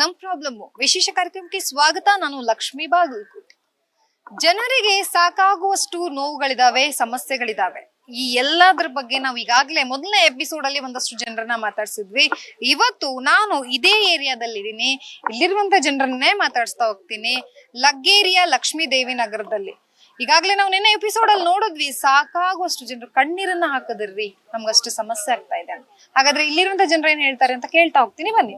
ನಮ್ ಪ್ರಾಬ್ಲಮ್ ವಿಶೇಷ ಕಾರ್ಯಕ್ರಮಕ್ಕೆ ಸ್ವಾಗತ. ನಾನು ಲಕ್ಷ್ಮೀ ಬಾಗಲಕೋಟೆ. ಜನರಿಗೆ ಸಾಕಾಗುವಷ್ಟು ನೋವುಗಳಿದಾವೆ, ಸಮಸ್ಯೆಗಳಿದಾವೆ. ಈ ಎಲ್ಲದ್ರ ಬಗ್ಗೆ ನಾವು ಈಗಾಗಲೇ ಮೊದಲನೇ ಎಪಿಸೋಡ್ ಅಲ್ಲಿ ಒಂದಷ್ಟು ಜನರನ್ನ ಮಾತಾಡ್ಸಿದ್ವಿ. ಇವತ್ತು ನಾನು ಇದೇ ಏರಿಯಾದಲ್ಲಿದ್ದೀನಿ ಇಲ್ಲಿರುವಂತ ಜನರನ್ನೇ ಮಾತಾಡ್ಸ್ತಾ ಹೋಗ್ತೀನಿ. ಲಗ್ಗೇರಿಯ ಲಕ್ಷ್ಮೀ ದೇವಿ ನಗರದಲ್ಲಿ. ಈಗಾಗಲೇ ನಾವು ನಿನ್ನೆ ಎಪಿಸೋಡ್ ಅಲ್ಲಿ ನೋಡಿದ್ವಿ, ಸಾಕಾಗುವಷ್ಟು ಜನರು ಕಣ್ಣೀರನ್ನ ಹಾಕದ್ರಿ ನಮ್ಗಷ್ಟು ಸಮಸ್ಯೆ ಆಗ್ತಾ ಇದೆ ಹಾಗಾದ್ರೆ ಇಲ್ಲಿರುವಂತ ಜನರು ಏನ್ ಹೇಳ್ತಾರೆ ಅಂತ ಕೇಳ್ತಾ ಹೋಗ್ತೀನಿ, ಬನ್ನಿ.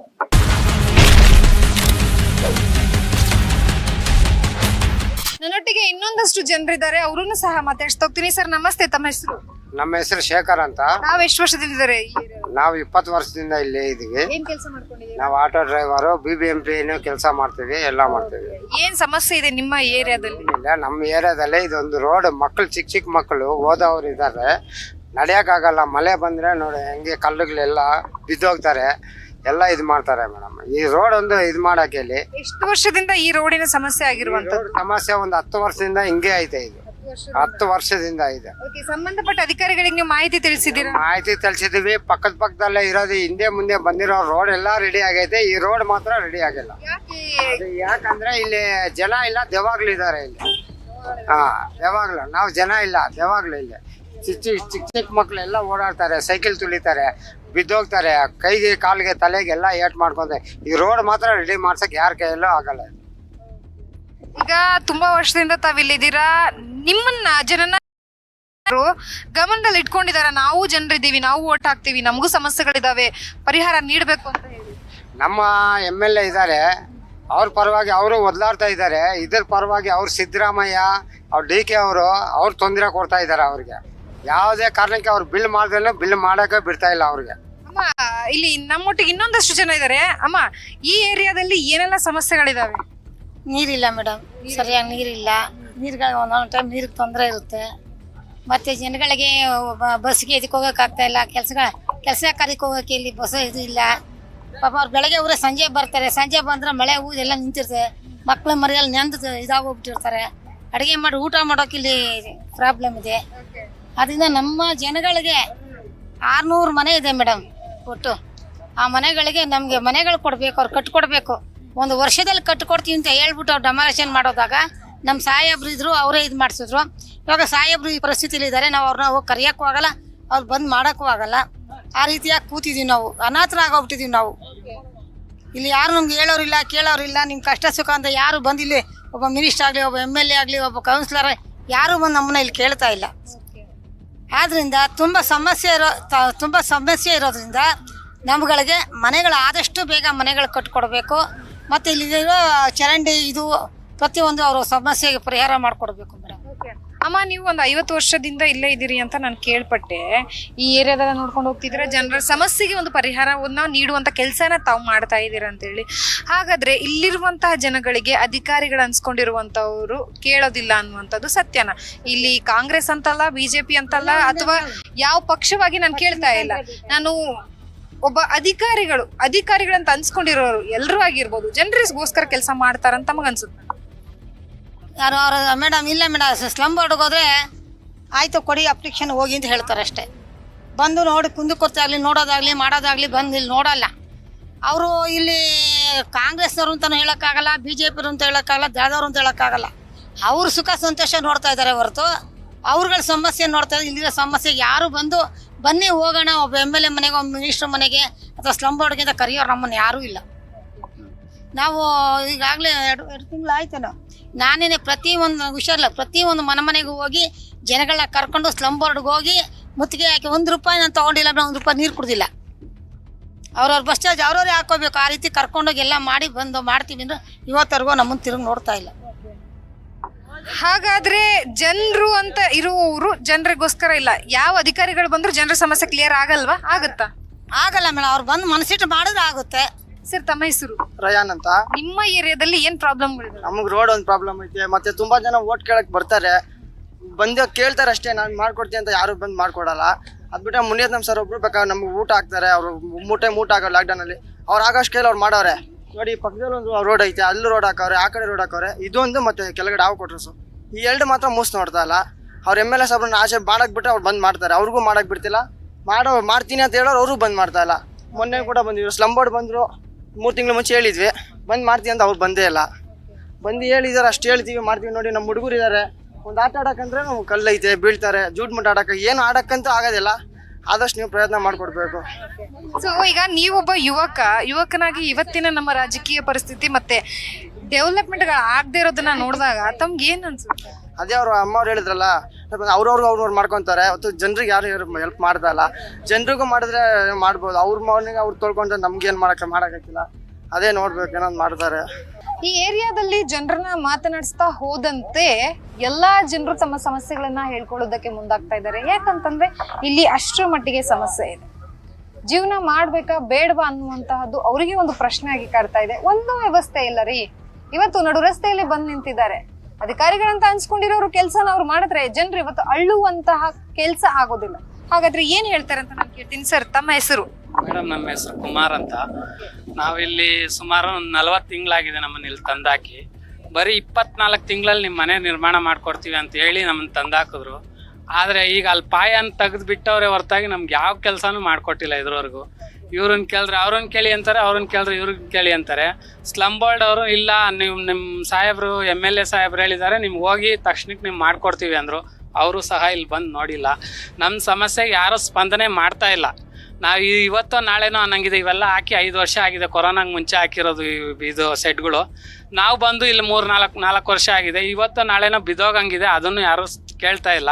ನನ್ನೊಟ್ಟಿಗೆ ಇನ್ನೊಂದಷ್ಟು ಜನರಿದ್ದಾರೆ ಅವರನ್ನು ಸಹ ಮಾತಾಡ್ಸ್ತಾ ಹೋಗ್ತೀನಿ. ಸರ್ ನಮಸ್ತೆ. ತಮ್ಮ ಹೆಸರು? ನಮ್ಮ ಹೆಸರು ಶೇಖರ್ ಅಂತ. ನಾವ್ ಎಷ್ಟು ವರ್ಷದಿಂದಿದ್ದಾರೆ ಈ area ಅಲ್ಲಿ? ನಾವು ಇಪ್ಪತ್ತು ವರ್ಷದಿಂದ ಇಲ್ಲೇ ಇದೀವಿ. ಏನ್ ಕೆಲಸ ಮಾಡ್ಕೊಂಡಿದ್ದೀರಾ? ನಾವು auto driver B B M P ಕೆಲಸ ಮಾಡ್ತೀವಿ ಎಲ್ಲ ಮಾಡ್ತೀವಿ. ಏನ್ ಸಮಸ್ಯೆ ಇದೆ ನಿಮ್ಮ ಏರಿಯಾದಲ್ಲಿ? ಇಲ್ಲ ನಮ್ಮ ಏರಿಯಾದಲ್ಲಿ ಇದೊಂದು ರೋಡ್ ಮಕ್ಕಳು ಚಿಕ್ಕ ಚಿಕ್ಕ ಮಕ್ಕಳು ಓದೋರು ಇದ್ದಾರೆ. ನಡೆಯೋಕ್ಕಾಗಲ್ಲ ಮಳೆ ಬಂದ್ರೆ ನೋಡಿ ಹೆಂಗೆ ಕಲ್ಲುಗಳೆಲ್ಲ ಬಿದ್ದೋಗ್ತಾರೆ. ಎಲ್ಲ ಇದು ಮಾಡ್ತಾರೆ ಮೇಡಮ್. ಈ ರೋಡ್ ಒಂದು ಇದು ಮಾಡಕ್ಕೆ ಇಲ್ಲಿ. ಎಷ್ಟು ವರ್ಷದಿಂದ ಈ ರೋಡಿನ ಸಮಸ್ಯೆ ಆಗಿರುವಂತದ್ದು ಸಮಸ್ಯೆ ಒಂದು ಹತ್ತು ವರ್ಷದಿಂದ ಹಿಂಗೆ ಐತೆ ಇದು. ಹತ್ತು ವರ್ಷದಿಂದ? ಇದೆ. ಸಂಬಂಧಪಟ್ಟ ಅಧಿಕಾರಿಗಳಿಗೆ ನೀವು ಮಾಹಿತಿ ತಿಳಿಸಿದ್ದೀರಾ? ಮಾಹಿತಿ ತಿಳಿಸಿದೀವಿ ಪಕ್ಕದ ಪಕ್ಕದಲ್ಲೇ ಇರೋದು ಹಿಂದೆ ಮುಂದೆ ಬಂದಿರೋ ರೋಡ್ ಎಲ್ಲಾ ರೆಡಿ ಆಗೈತೆ. ಈ ರೋಡ್ ಮಾತ್ರ ರೆಡಿ ಆಗಿಲ್ಲ. ಯಾಕೆ? ಅದು ಯಾಕಂದ್ರೆ ಇಲ್ಲಿ ಜನ ಇಲ್ಲ ದೆವಾಗ್ಲು ಇದಾರೆ ಇಲ್ಲಿ. ಹಾ ದೆವಾಗ್ಲು ನಾವು ಜನ ಇಲ್ಲ ದೆವಾಗ್ಲು ಇಲ್ಲಿ. ಚಿಕ್ಕ ಚಿಕ್ಕ ಚಿಕ್ಕ ಮಕ್ಳೆಲ್ಲ ಓಡಾಡ್ತಾರೆ ಸೈಕಲ್ ತುಳಿತಾರೆ ಬಿದ್ದೋಗ್ತಾರೆ ಕೈಗೆ ಕಾಲಿಗೆ ತಲೆಗೆಲ್ಲ ಏಟ್ ಮಾಡ್ಕೊಂಡೆ ಈ ರೋಡ್ ಮಾತ್ರ ರೆಡಿ ಮಾಡ್ಸಕ್ ಯಾರ ಕೈಯಲ್ಲೂ ಆಗಲ್ಲ. ಈಗ ತುಂಬಾ ವರ್ಷದಿಂದ ತಾವಿಲ್ಲಿದ್ದೀರಾ. ನಿಮ್ಮನ್ನ ಜನನ ಗಮನದಲ್ಲಿ ಇಟ್ಕೊಂಡಿದಾರ. ನಾವು ಜನರಿದ್ದೀವಿ ನಾವು ಓಟ್ ಹಾಕ್ತೀವಿ ನಮಗೂ ಸಮಸ್ಯೆಗಳಿದಾವೆ. ಪರಿಹಾರ ನೀಡಬೇಕು ಅಂತ ಹೇಳಿ. ನಮ್ಮ ಎಂ ಎಲ್ ಎ ಇದ್ದಾರೆ ಅವ್ರ ಪರವಾಗಿ ಅವರು ಒದ್ಲಾಡ್ತಾ ಇದ್ದಾರೆ. ಇದ್ರ ಪರವಾಗಿ ಅವ್ರು ಸಿದ್ದರಾಮಯ್ಯ ಅವ್ರು ಡಿ ಕೆ ಅವರು ಅವ್ರು ತೊಂದರೆ ಕೊಡ್ತಾ ಇದ್ದಾರೆ ಅವ್ರಿಗೆ. ಯಾವುದೇ ಕಾರಣಕ್ಕೆ ಅವ್ರು ಬಿಲ್ ಮಾಡಿದ್ರೆ ಬಿಲ್ ಮಾಡಕ್ಕೆ ಬಿಡ್ತಾ ಇಲ್ಲ ಅವ್ರಿಗೆ. ಅಮ್ಮ ಇಲ್ಲಿ ನಮ್ಮೊಟ್ಟಿಗೆ ಇನ್ನೊಂದಷ್ಟು ಜನ ಇದ್ದಾರೆ ಅಮ್ಮ ಈ ಏರಿಯಾದಲ್ಲಿ ಏನೆಲ್ಲ ಸಮಸ್ಯೆಗಳಿದಾವೆ? ನೀರಿಲ್ಲ ಮೇಡಮ್. ಸರಿಯಾಗಿ ನೀರಿಲ್ಲ. ನೀರುಗಳಿಗೆ ಒಂದೊಂದು ಟೈಮ್ ನೀರಿಗೆ ತೊಂದರೆ ಇರುತ್ತೆ. ಮತ್ತು ಜನಗಳಿಗೆ ಬ- ಬಸ್ಗೆ ಇದಕ್ಕೆ ಹೋಗೋಕ್ಕಾಗ್ತಾ ಇಲ್ಲ. ಕೆಲಸಗಳ ಕೆಲಸ ಕಾರ್ಯಕ್ಕೆ ಹೋಗೋಕೆ ಇಲ್ಲಿ ಬಸ್ ಇದು ಇಲ್ಲ ಪಾಪ ಅವ್ರು ಬೆಳಗ್ಗೆ ಊರೇ ಸಂಜೆ ಬರ್ತಾರೆ. ಸಂಜೆ ಬಂದ್ರೆ ಮಳೆ ಊದೆಲ್ಲ ನಿಂತಿರ್ತದೆ ಮಕ್ಳು ಮರಿಯಲ್ಲಿ ನೆಂದು ಇದಾಗೋಗ್ಬಿಟ್ಟಿರ್ತಾರೆ ಅಡುಗೆ ಮಾಡಿ ಊಟ ಮಾಡೋಕೆ ಇಲ್ಲಿ ಪ್ರಾಬ್ಲಮ್ ಇದೆ. ಅದರಿಂದ ನಮ್ಮ ಜನಗಳಿಗೆ ಆರ್ನೂರು ಮನೆ ಇದೆ ಮೇಡಮ್ ಒಟ್ಟು. ಆ ಮನೆಗಳಿಗೆ ನಮಗೆ ಮನೆಗಳು ಕೊಡಬೇಕು, ಅವ್ರು ಕಟ್ಕೊಡ್ಬೇಕು. ಒಂದು ವರ್ಷದಲ್ಲಿ ಕಟ್ಕೊಡ್ತೀವಿ ಅಂತ ಹೇಳ್ಬಿಟ್ಟು ಅವ್ರು ಡಮಾರೇಷನ್ ಮಾಡೋದಾಗ ನಮ್ಮ ಸಾಹೇಬ್ರು ಇದ್ರು, ಅವರೇ ಇದು ಮಾಡಿಸಿದ್ರು. ಇವಾಗ ಸಾಹೇಬ್ರು ಈ ಪರಿಸ್ಥಿತಿಲಿ ಇದ್ದಾರೆ ನಾವು ಅವ್ರನ್ನ ಹೋಗಿ ಕರೆಯೋಕ್ಕೂ ಆಗಲ್ಲ, ಅವ್ರು ಬಂದು ಮಾಡೋಕ್ಕೂ ಆಗಲ್ಲ. ಆ ರೀತಿಯಾಗಿ ಕೂತಿದ್ದೀವಿ ನಾವು ಅನಾಥರಾಗೋಗ್ಬಿಟ್ಟಿದ್ದೀವಿ ನಾವು. ಇಲ್ಲಿ ಯಾರು ನಮ್ಗೆ ಹೇಳೋರಿಲ್ಲ, ಕೇಳೋರಿಲ್ಲ ನಿಮ್ಮ ಕಷ್ಟ ಸುಖ ಅಂತ ಯಾರು ಬಂದಿಲ್ಲ, ಒಬ್ಬ ಮಿನಿಸ್ಟರ್ ಆಗಲಿ, ಒಬ್ಬ ಎಂ ಎಲ್ ಎ ಆಗಲಿ, ಒಬ್ಬ ಕೌನ್ಸಿಲರ್ ಯಾರು ಬಂದು ನಮ್ಮನ್ನ ಇಲ್ಲಿ ಕೇಳ್ತಾ ಇಲ್ಲ. ಆದ್ರಿಂದ ತುಂಬ ಸಮಸ್ಯೆ ಇರೋ, ತ- ತುಂಬ ಸಮಸ್ಯೆ ಇರೋದ್ರಿಂದ ನಮ್ಗಳಿಗೆ ಮನೆಗಳು ಆದಷ್ಟು ಬೇಗ ಮನೆಗಳು ಕಟ್ಕೊಡ್ಬೇಕು. ಮತ್ತು ಇಲ್ಲಿರೋ ಚರಂಡಿ ಇದು ಪ್ರತಿಯೊಂದು ಅವರು ಸಮಸ್ಯೆಗೆ ಪರಿಹಾರ ಮಾಡಿಕೊಡ್ಬೇಕು. ಅಮ್ಮ ನೀವು ಒಂದು ಐವತ್ತು ವರ್ಷದಿಂದ ಇಲ್ಲೇ ಇದ್ದೀರಿ ಅಂತ ನಾನು ಕೇಳ್ಪಟ್ಟೆ. ಈ ಏರಿಯಾದಾಗ ನೋಡ್ಕೊಂಡು ಹೋಗ್ತಿದ್ರೆ ಜನರ ಸಮಸ್ಯೆಗೆ ಒಂದು ಪರಿಹಾರವನ್ನ ನೀಡುವಂತ ಕೆಲಸನ ತಾವು ಮಾಡ್ತಾ ಇದ್ದೀರಾ ಅಂತ ಹೇಳಿ ಹಾಗಾದ್ರೆ ಇಲ್ಲಿರುವಂತಹ ಜನಗಳಿಗೆ ಅಧಿಕಾರಿಗಳು ಅನ್ಸ್ಕೊಂಡಿರುವಂತವ್ರು ಕೇಳೋದಿಲ್ಲ ಅನ್ನುವಂಥದ್ದು ಸತ್ಯನ. ಇಲ್ಲಿ ಕಾಂಗ್ರೆಸ್ ಅಂತಲ್ಲ ಬಿಜೆಪಿ ಅಂತಲ್ಲ ಅಥವಾ ಯಾವ ಪಕ್ಷವಾಗಿ ನಾನು ಕೇಳ್ತಾ ಇಲ್ಲ. ನಾನು ಒಬ್ಬ ಅಧಿಕಾರಿಗಳು ಅಧಿಕಾರಿಗಳಂತ ಅನ್ಸ್ಕೊಂಡಿರೋರು ಎಲ್ಲರೂ ಆಗಿರ್ಬೋದು. ಜನರಿಗೋಸ್ಕರ ಕೆಲಸ ಮಾಡ್ತಾರಂತ ನಮಗನ್ಸುತ್ತೆ ಯಾರು ಅವ್ರ, ಮೇಡಮ್, ಇಲ್ಲ ಮೇಡಮ್ ಸ್ಲಮ್ ಬೋರ್ಡ್ಗೆ ಹೋದ್ರೆ ಆಯಿತು, ಕೊಡಿ ಅಪ್ಲಿಕೇಶನ್ ಹೋಗಿ ಅಂತ ಹೇಳ್ತಾರೆ ಅಷ್ಟೇ. ಬಂದು ನೋಡಿ ಕುಂದುಕೊರ್ತಾಗಲಿ ನೋಡೋದಾಗಲಿ, ಮಾಡೋದಾಗಲಿ ಬಂದು ಇಲ್ಲಿ ನೋಡಲ್ಲ. ಅವರು ಇಲ್ಲಿ ಕಾಂಗ್ರೆಸ್ನವ್ರು ಅಂತಲೂ ಹೇಳೋಕ್ಕಾಗಲ್ಲ ಬಿ ಜೆ ಪಿರು ಅಂತ ಹೇಳೋಕ್ಕಾಗಲ್ಲ ದಳದವ್ರು ಅಂತ ಹೇಳೋಕ್ಕಾಗಲ್ಲ. ಅವ್ರ ಸುಖ, ಸಂತೋಷ ನೋಡ್ತಾ ಇದ್ದಾರೆ ಹೊರತು. ಅವ್ರುಗಳ ಸಮಸ್ಯೆ ನೋಡ್ತಾ ಇದ್ದಾರೆ, ಇಲ್ಲಿರೋ ಸಮಸ್ಯೆ ಯಾರು ಬಂದು, ಬನ್ನಿ ಹೋಗೋಣ, ಒಬ್ಬ ಎಂ ಎಲ್ ಎ ಮನೆಗೆ, ಒಬ್ಬ ಮಿನಿಸ್ಟ್ರ್ ಮನೆಗೆ, ಅಥವಾ ಸ್ಲಮ್ ಬೋರ್ಡ್ಗಿಂತ ಕರೆಯೋರು ನಮ್ಮನ್ನು ಯಾರೂ ಇಲ್ಲ. ನಾವು ಈಗಾಗಲೇ ಎರಡು ಎರಡು ತಿಂಗಳು ಆಯ್ತೇನೋ? ನಾನೇನೆ ಪ್ರತಿ ಒಂದು ಹುಷಾರಿಲ್ಲ. ಪ್ರತಿ ಒಂದು ಮನೆ ಮನೆಗೂ ಹೋಗಿ ಜನಗಳನ್ನ ಕರ್ಕೊಂಡು ಸ್ಲಮ್ ಬೋರ್ಡ್ಗೆ ಹೋಗಿ ಮುತ್ತಿಗೆ ಹಾಕಿ ಒಂದು ರೂಪಾಯಿ ನಾನು ತೊಗೊಂಡಿಲ್ಲ ಅಂದ್ರೆ ಒಂದು ರೂಪಾಯಿ ನೀರು ಕುಡ್ದಿಲ್ಲ. ಅವ್ರವ್ರ ಬಸ್ ಚಾರ್ಜ್ ಅವ್ರವ್ರೇ ಹಾಕೋಬೇಕು ಆ ರೀತಿ ಕರ್ಕೊಂಡೋಗಿ ಎಲ್ಲ ಮಾಡಿ ಬಂದು ಮಾಡ್ತೀವಿ ಅಂದ್ರೆ ಇವತ್ತರೆಗೂ ನಮ್ಮನ್ನು ತಿರುಗಿ ನೋಡ್ತಾ ಇಲ್ಲ. ಹಾಗಾದ್ರೆ ಜನರು ಅಂತ ಇರುವವರು ಜನರಿಗೋಸ್ಕರ ಇಲ್ಲ. ಯಾವ ಅಧಿಕಾರಿಗಳು ಬಂದ್ರು ಜನರ ಸಮಸ್ಯೆ ಕ್ಲಿಯರ್ ಆಗಲ್ವಾ? ಆಗುತ್ತಾ? ಆಗಲ್ಲ ಮೇಡಮ್ ಅವ್ರು ಬಂದು ಮನಸ್ಸಿಟ್ಟು ಮಾಡಿದ್ರೆ ಆಗುತ್ತೆ. ಸರ್ ತಮ್ಮ ಹೆಸರು? ರಯಾನ್ ಅಂತ. ನಿಮ್ಮ ಏರಿಯಾದಲ್ಲಿ ಏನ್ ಪ್ರಾಬ್ಲಮ್ ನಮಗೆ ರೋಡ್ ಒಂದು ಪ್ರಾಬ್ಲಮ್ ಐತೆ ಮತ್ತೆ ತುಂಬಾ ಜನ ಓಟ್ ಕೇಳಕ್ ಬರ್ತಾರೆ. ಬಂದು ಕೇಳ್ತಾರೆ ಅಷ್ಟೇ ನಾನು ಮಾಡ್ಕೊಡ್ತೀನಿ ಅಂತ ಯಾರು ಬಂದು ಮಾಡ್ಕೊಡಲ್ಲ. ಅದ್ಬಿಟ್ಟು ಮುನಿಯತ್ ನಮ್ಮ ಸರ್ ಒಬ್ರು ಬೇಕಾದ್ರೆ ನಮ್ಗೆ ಊಟ ಹಾಕ್ತಾರೆ ಅವರು ಮೂಟೆ ಮೂಟ ಆಗೋ ಲಾಕ್ಡೌನ್ ಅಲ್ಲಿ. ಅವ್ರು ಆಗೋಷ್ಟು ಕೇಳಿ ಅವ್ರು ಮಾಡವ್ರೆ. ನೋಡಿ ಪಕ್ಕದಲ್ಲಿ ಒಂದು ರೋಡ್ ಐತೆ ಅಲ್ಲಿ ರೋಡ್ ಹಾಕವ್ರೆ ಆ ಕಡೆ ರೋಡ್ ಹಾಕವ್ರೆ ಇದೊಂದು ಮತ್ತೆ ಕೆಳಗಡೆ ಹಾವು ಕೊಟ್ರಸು ಈ ಎರಡು ಮಾತ್ರ ಮೂಸ್ ನೋಡ್ತಾ ಇಲ್ಲ. ಅವ್ರ ಎಂ ಎಲ್ ಎ ಸಾಬ್ರನ್ನ ಆಚೆ ಮಾಡಕ್ ಬಿಟ್ಟು ಅವ್ರು ಬಂದ್ ಮಾಡ್ತಾರೆ. ಅವ್ರಿಗೂ ಮಾಡಕ್ ಬಿಡ್ತಿಲ್ಲ. ಮಾಡೋ ಮಾಡ್ತೀನಿ ಅಂತ ಹೇಳೋರು ಅವರು ಬಂದ್ ಮಾಡ್ತಾ ಇಲ್ಲ. ಮೊನ್ನೆ ಕೂಡ ಬಂದಿದ್ರು ಸ್ಲಂಬೋರ್ಡ್ ಬಂದ್ರು. ಮೂರು ತಿಂಗಳ ಮುಂಚೆ ಹೇಳಿದ್ವಿ. ಬಂದು ಮಾಡ್ತೀವಿ ಅಂತ ಅವ್ರು ಬಂದೇ ಇಲ್ಲ. ಬಂದು ಹೇಳಿದಾರೆ ಅಷ್ಟು ಹೇಳ್ತೀವಿ ಮಾಡ್ತೀವಿ ನೋಡಿ ನಮ್ಮ ಹುಡುಗರು ಇದ್ದಾರೆ ಒಂದು ಆಟ ಆಡಕ್ಕಂದ್ರೆ ನಾವು ಕಲ್ಲೈತೆ ಬೀಳ್ತಾರೆ ಜೂಟ್ ಮುಟ್ಟ ಆಡೋಕೆ ಏನು ಆಡೋಕ್ಕಂತೂ ಆಗೋದಿಲ್ಲ. ಆದಷ್ಟು ನೀವು ಪ್ರಯತ್ನ ಮಾಡಿಕೊಡ್ಬೇಕು. ಸೊ ಈಗ ನೀವೊಬ್ಬ ಯುವಕ ಯುವಕನಾಗಿ ಇವತ್ತಿನ ನಮ್ಮ ರಾಜಕೀಯ ಪರಿಸ್ಥಿತಿ ಮತ್ತು ಡೆವಲಪ್ಮೆಂಟ್ಗಳು ಆಗದೆ ಇರೋದನ್ನ ನೋಡಿದಾಗ ತಮ್ಗೆ ಏನು ಅನ್ಸುತ್ತೆ? ಅದೇ ಅವ್ರು ಅಮ್ಮವ್ರು ಹೇಳಿದ್ರಲ್ಲ ಅವ್ರವ್ರು ಅವ್ರವ್ರು ಮಾಡ್ಕೊತಾರೆ. ಅವತ್ತು ಜನರಿಗೆ ಯಾರು ಹೆಲ್ಪ್ ಮಾಡ್ದಲ್ಲ. ಜನರಿಗೂ ಮಾಡಿದ್ರೆ ಮಾಡ್ಬೋದು. ಅವ್ರ ಮೌನಿಗೆ ಅವ್ರು ತೊಳ್ಕೊಂಡ್ರೆ ನಮ್ಗೇನು ಮಾಡಕ್ಕೆ ಮಾಡೋಕ್ಕಾಗಿಲ್ಲ ಅದೇ ನೋಡ್ಬೇಕು ಏನೋ ಮಾಡ್ತಾರೆ. ಈ ಏರಿಯಾದಲ್ಲಿ ಜನರನ್ನ ಮಾತನಾಡಿಸ್ತಾ ಹೋದಂತೆ ಎಲ್ಲಾ ಜನರು ತಮ್ಮ ಸಮಸ್ಯೆಗಳನ್ನ ಹೇಳ್ಕೊಳ್ಳೋದಕ್ಕೆ ಮುಂದಾಗ್ತಾ ಇದ್ದಾರೆ. ಯಾಕಂತಂದ್ರೆ ಇಲ್ಲಿ ಅಷ್ಟರ ಮಟ್ಟಿಗೆ ಸಮಸ್ಯೆ ಇದೆ. ಜೀವನ ಮಾಡ್ಬೇಕಾ ಬೇಡವಾ ಅನ್ನುವಂತಹದ್ದು ಅವರಿಗೆ ಒಂದು ಪ್ರಶ್ನೆ ಆಗಿ ಕಾಡ್ತಾ ಇದೆ. ಒಂದು ವ್ಯವಸ್ಥೆ ಇಲ್ಲ ರೀ. ಇವತ್ತು ನಡು ರಸ್ತೆಯಲ್ಲಿ ಬಂದು ನಿಂತಿದ್ದಾರೆ. ಅಧಿಕಾರಿಗಳಂತ ಅನ್ಸ್ಕೊಂಡಿರೋರು ಕೆಲಸನ ಅವ್ರು ಮಾಡಿದ್ರೆ ಜನರು ಇವತ್ತು ಅಳ್ಳುವಂತಹ ಕೆಲಸ ಆಗೋದಿಲ್ಲ. ಹಾಗಾದ್ರೆ ಏನ್ ಹೇಳ್ತಾರೆ ಅಂತ ನಾನು ಕೇಳ್ತೀನಿ. ಸರ್, ತಮ್ಮ ಹೆಸರು? ಮೇಡಮ್, ನಮ್ಮ ಹೆಸರು ಕುಮಾರ್ ಅಂತ. ನಾವಿಲ್ಲಿ ಸುಮಾರು ಒಂದು ನಲವತ್ತು ತಿಂಗಳಾಗಿದೆ ನಮ್ಮನ್ನ ಇಲ್ಲಿ ತಂದಾಕಿ. ಬರೀ ಇಪ್ಪತ್ನಾಲ್ಕು ತಿಂಗಳಲ್ಲಿ ನಿಮ್ಮ ಮನೆ ನಿರ್ಮಾಣ ಮಾಡ್ಕೊಡ್ತೀವಿ ಅಂತ ಹೇಳಿ ನಮ್ಮನ್ನ ತಂದಾಕಿದ್ರು. ಆದರೆ ಈಗ ಅಲ್ಲಿ ಪಾಯನ್ ತೆಗೆದು ಬಿಟ್ಟವ್ರೆ ಹೊರತಾಗಿ ನಮ್ಗೆ ಯಾವ ಕೆಲಸನೂ ಮಾಡಿಕೊಟ್ಟಿಲ್ಲ ಇದ್ರವರೆಗೂ. ಇವ್ರನ್ನ ಕೇಳಿದ್ರೆ ಅವ್ರನ್ನ ಕೇಳಿ ಅಂತಾರೆ, ಅವ್ರನ್ನ ಕೇಳಿದ್ರೆ ಇವ್ರಿಗೆ ಕೇಳಿ ಅಂತಾರೆ. ಬೋರ್ಡ್ ಅವರು, ಇಲ್ಲ ನೀವು ನಿಮ್ಮ ಸಾಹೇಬರು ಎಂ ಎಲ್ ಎ ಸಾಹೇಬ್ರು ಹೇಳಿದ್ದಾರೆ, ನಿಮ್ಗೆ ಹೋಗಿ ತಕ್ಷಣಕ್ಕೆ ನೀವು ಮಾಡ್ಕೊಡ್ತೀವಿ ಅಂದರು. ಅವರು ಸಹ ಇಲ್ಲಿ ಬಂದು ನೋಡಿಲ್ಲ. ನಮ್ಮ ಸಮಸ್ಯೆಗೆ ಯಾರೂ ಸ್ಪಂದನೆ ಮಾಡ್ತಾ ಇಲ್ಲ. ನಾವು ಇವತ್ತೋ ನಾಳೆನೋ ಅನ್ನಂಗಿದೆ, ಇವೆಲ್ಲ ಹಾಕಿ ಐದು ವರ್ಷ ಆಗಿದೆ, ಕೊರೋನಾಗೆ ಮುಂಚೆ ಹಾಕಿರೋದು ಇದು ಸೆಟ್ಗಳು. ನಾವು ಬಂದು ಇಲ್ಲಿ ಮೂರು, ನಾಲ್ಕು ನಾಲ್ಕು ವರ್ಷ ಆಗಿದೆ, ಇವತ್ತೋ ನಾಳೆನೋ ಬಿದ್ದೋಗಂಗಿದೆ ಅದನ್ನು ಯಾರೂ ಕೇಳ್ತಾ ಇಲ್ಲ.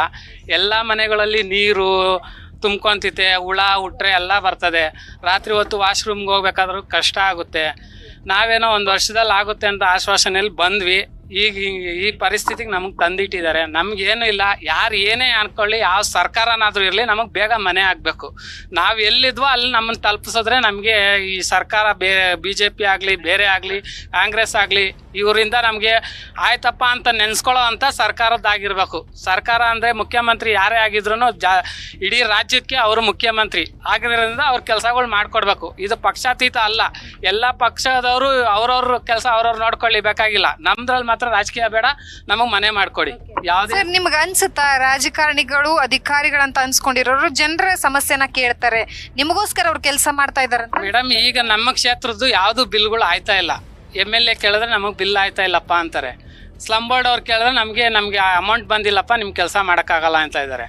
ಎಲ್ಲ ಮನೆಗಳಲ್ಲಿ ನೀರು ತುಂಬ್ಕೊಂತಿತೆ ಹುಳ ಹುಟ್ಟರೆ ಎಲ್ಲ ಬರ್ತದೆ. ರಾತ್ರಿ ಹೊತ್ತು ವಾಶ್ರೂಮ್ಗೆ ಹೋಗ್ಬೇಕಾದ್ರೂ ಕಷ್ಟ ಆಗುತ್ತೆ. ನಾವೇನೋ ಒಂದು ವರ್ಷದಲ್ಲಿ ಆಗುತ್ತೆ ಅಂತ ಆಶ್ವಾಸನೆಯಲ್ಲಿ ಬಂದ್ವಿ. ಈಗ ಈ ಪರಿಸ್ಥಿತಿಗೆ ನಮಗೆ ತಂದಿಟ್ಟಿದ್ದಾರೆ ನಮ್ಗೇನು ಇಲ್ಲ. ಯಾರು ಏನೇ ಅನ್ಕೊಳ್ಳಿ, ಯಾವ ಸರ್ಕಾರನಾದ್ರೂ ಇರಲಿ, ನಮಗೆ ಬೇಗ ಮನೆ ಆಗಬೇಕು. ನಾವು ಎಲ್ಲಿದ್ವೋ ಅಲ್ಲಿ ನಮ್ಮನ್ನು ತಲುಪಿಸಿದ್ರೆ ನಮಗೆ ಈ ಸರ್ಕಾರ ಬೇ ಬಿ ಜೆ ಪಿ ಆಗಲಿ, ಬೇರೆ ಆಗಲಿ, ಕಾಂಗ್ರೆಸ್ ಆಗಲಿ, ಇವರಿಂದ ನಮಗೆ ಆಯ್ತಪ್ಪ ಅಂತ ನೆನೆಸ್ಕೊಳ್ಳೋ ಅಂತ ಸರ್ಕಾರದ್ದಾಗಿರ್ಬೇಕು. ಸರ್ಕಾರ ಅಂದರೆ ಮುಖ್ಯಮಂತ್ರಿ ಯಾರೇ ಆಗಿದ್ರು ಜಾ, ಇಡೀ ರಾಜ್ಯಕ್ಕೆ ಅವರು ಮುಖ್ಯಮಂತ್ರಿ. ಆಗಿರೋದ್ರಿಂದ ಅವ್ರ ಕೆಲಸಗಳು ಮಾಡ್ಕೊಡ್ಬೇಕು. ಇದು ಪಕ್ಷಾತೀತ ಅಲ್ಲ. ಎಲ್ಲ ಪಕ್ಷದವರು ಅವ್ರವ್ರ ಕೆಲಸ ಅವ್ರವ್ರು ನೋಡ್ಕೊಳ್ಳಿ, ಬೇಕಾಗಿಲ್ಲ. ನಮ್ದ್ರಲ್ಲಿ ಮಾತ್ರ ರಾಜಕೀಯ ಬೇಡ ನಮಗೆ ಮನೆ ಮಾಡ್ಕೊಡಿ. ಯಾವುದೇ ಸರ್ ನಿಮ್ಗೆ ಅನ್ಸುತ್ತಾ ರಾಜಕಾರಣಿಗಳು ಅಧಿಕಾರಿಗಳಂತ ಅನ್ಸ್ಕೊಂಡಿರೋರು ಜನರ ಸಮಸ್ಯೆನ ಕೇಳ್ತಾರೆ. ನಿಮಗೋಸ್ಕರ ಅವ್ರು ಕೆಲಸ ಮಾಡ್ತಾ ಇದಾರೆ ಮೇಡಮ್ ಈಗ ನಮ್ಮ ಕ್ಷೇತ್ರದ್ದು ಯಾವುದು ಬಿಲ್ಗಳು ಆಯ್ತಾ ಇಲ್ಲ. ಎಂ ಎಲ್ ಎ ಕೇಳಿದ್ರೆ ನಮಗೆ ಬಿಲ್ ಆಯ್ತಾ ಇಲ್ಲಪ್ಪ ಅಂತಾರೆ. ಸ್ಲಮ್ ಬೋರ್ಡ್ ಅವ್ರು ಕೇಳಿದ್ರೆ ನಮಗೆ ನಮಗೆ ಅಮೌಂಟ್ ಬಂದಿಲ್ಲಪ್ಪ ನಿಮ್ಮ ಕೆಲಸ ಮಾಡೋಕ್ಕಾಗಲ್ಲ ಅಂತ ಇದ್ದಾರೆ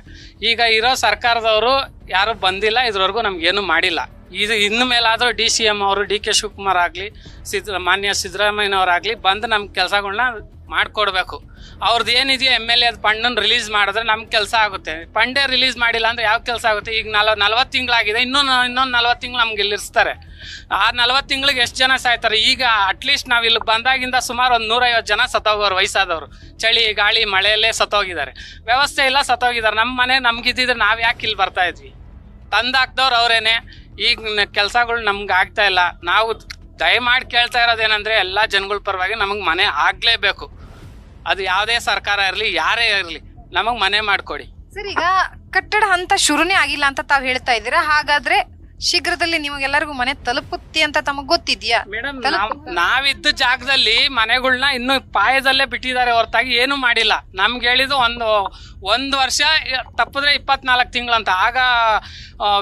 ಈಗ ಇರೋ ಸರ್ಕಾರದವರು ಯಾರು ಬಂದಿಲ್ಲ ಇದ್ರವರೆಗೂ ಏನು ಮಾಡಿಲ್ಲ. ಇದು ಇನ್ನು ಮೇಲಾದರೂ ಡಿ ಸಿ ಎಂ ಅವರು, ಡಿ ಕೆ ಶಿವಕುಮಾರ್ ಆಗಲಿ ಸಿದ್ದ ಮಾನ್ಯ ಸಿದ್ದರಾಮಯ್ಯನವರಾಗಲಿ ಬಂದು ನಮ್ಮ ಕೆಲಸಗಳನ್ನ ಮಾಡಿಕೊಡ್ಬೇಕು. ಅವ್ರದ್ದು ಏನಿದೆಯೋ ಎಂ ಎಲ್ ಎ ಫಂಡನ್ನು ರಿಲೀಸ್ ಮಾಡಿದ್ರೆ ನಮ್ಗೆ ಕೆಲಸ ಆಗುತ್ತೆ. ಫಂಡೇ ರಿಲೀಸ್ ಮಾಡಿಲ್ಲ ಅಂದ್ರೆ ಯಾವ ಕೆಲಸ ಆಗುತ್ತೆ? ಈಗ ನಲ, ನಲ್ವತ್ತು ತಿಂಗಳಾಗಿದೆ ಇನ್ನೂ ಇನ್ನೊಂದು ನಲ್ವತ್ತು ತಿಂಗಳು ನಮ್ಗೆ ಇಲ್ಲಿ ಇರಿಸ್ತಾರೆ. ಆ ನಲ್ವತ್ತು ತಿಂಗಳಿಗೆ ಎಷ್ಟು ಜನ ಸಾಯ್ತಾರೆ? ಈಗ ಅಟ್ಲೀಸ್ಟ್ ನಾವು ಇಲ್ಲಿ ಬಂದಾಗಿಂದ ಸುಮಾರು ಒಂದು ನೂರೈವತ್ತು ಜನ ಸತ್ತೋಗೋರು, ವಯಸ್ಸಾದವರು. ಚಳಿ, ಗಾಳಿ, ಮಳೆಯಲ್ಲೇ ಸತ್ತೋಗಿದ್ದಾರೆ. ವ್ಯವಸ್ಥೆ ಇಲ್ಲ, ಸತ್ತೋಗಿದ್ದಾರೆ. ನಮ್ಮ ಮನೆ ನಮ್ಗಿದ್ದಿದ್ರೆ ನಾವು ಯಾಕೆ ಇಲ್ಲಿ ಬರ್ತಾ ಇದ್ವಿ? ತಂದಾಕ್ದವ್ರು ಅವರೇನೆ. ಈಗ ಕೆಲಸಗಳು ನಮ್ಗೆ ಆಗ್ತಾ ಇಲ್ಲ. ನಾವು ದಯಮಾಡಿ ಕೇಳ್ತಾ ಇರೋದೇನೆಂದರೆ ಎಲ್ಲ ಜನಗಳ ಪರವಾಗಿ ನಮಗೆ ಮನೆ ಆಗಲೇಬೇಕು. ಅದು ಯಾವುದೇ ಸರ್ಕಾರ ಇರಲಿ, ಯಾರೇ ಇರಲಿ, ನಮಗೆ ಮನೆ ಮಾಡಿಕೊಡಿ. ಸರ್, ಈಗ ಕಟ್ಟಡ ಹಂತ ಶುರುನೇ ಆಗಿಲ್ಲ ಅಂತ ತಾವು ಹೇಳ್ತಾ ಇದ್ದೀರಾ? ಹಾಗಾದ್ರೆ ಶೀಘ್ರದಲ್ಲಿ ನಿಮಗೆಲ್ಲರಿಗೂ ಮನೆ ತಲುಪುತ್ತಿ ಅಂತ ತಮಗ್ ಗೊತ್ತಿದ್ಯಾ? ಮೇಡಮ್ ನಾವಿದ್ದ ಜಾಗದಲ್ಲಿ ಮನೆಗಳನ್ನ ಇನ್ನು ಪಾಯದಲ್ಲೇ ಬಿಟ್ಟಿದ್ದಾರೆ ಹೊರತಾಗಿ ಏನು ಮಾಡಿಲ್ಲ. ನಮ್ಗೆ ಹೇಳಿದ್ದು ಒಂದು ಒಂದು ವರ್ಷ ತಪ್ಪಿದ್ರೆ ಇಪ್ಪತ್ನಾಲ್ಕು ತಿಂಗಳಂತ. ಆಗ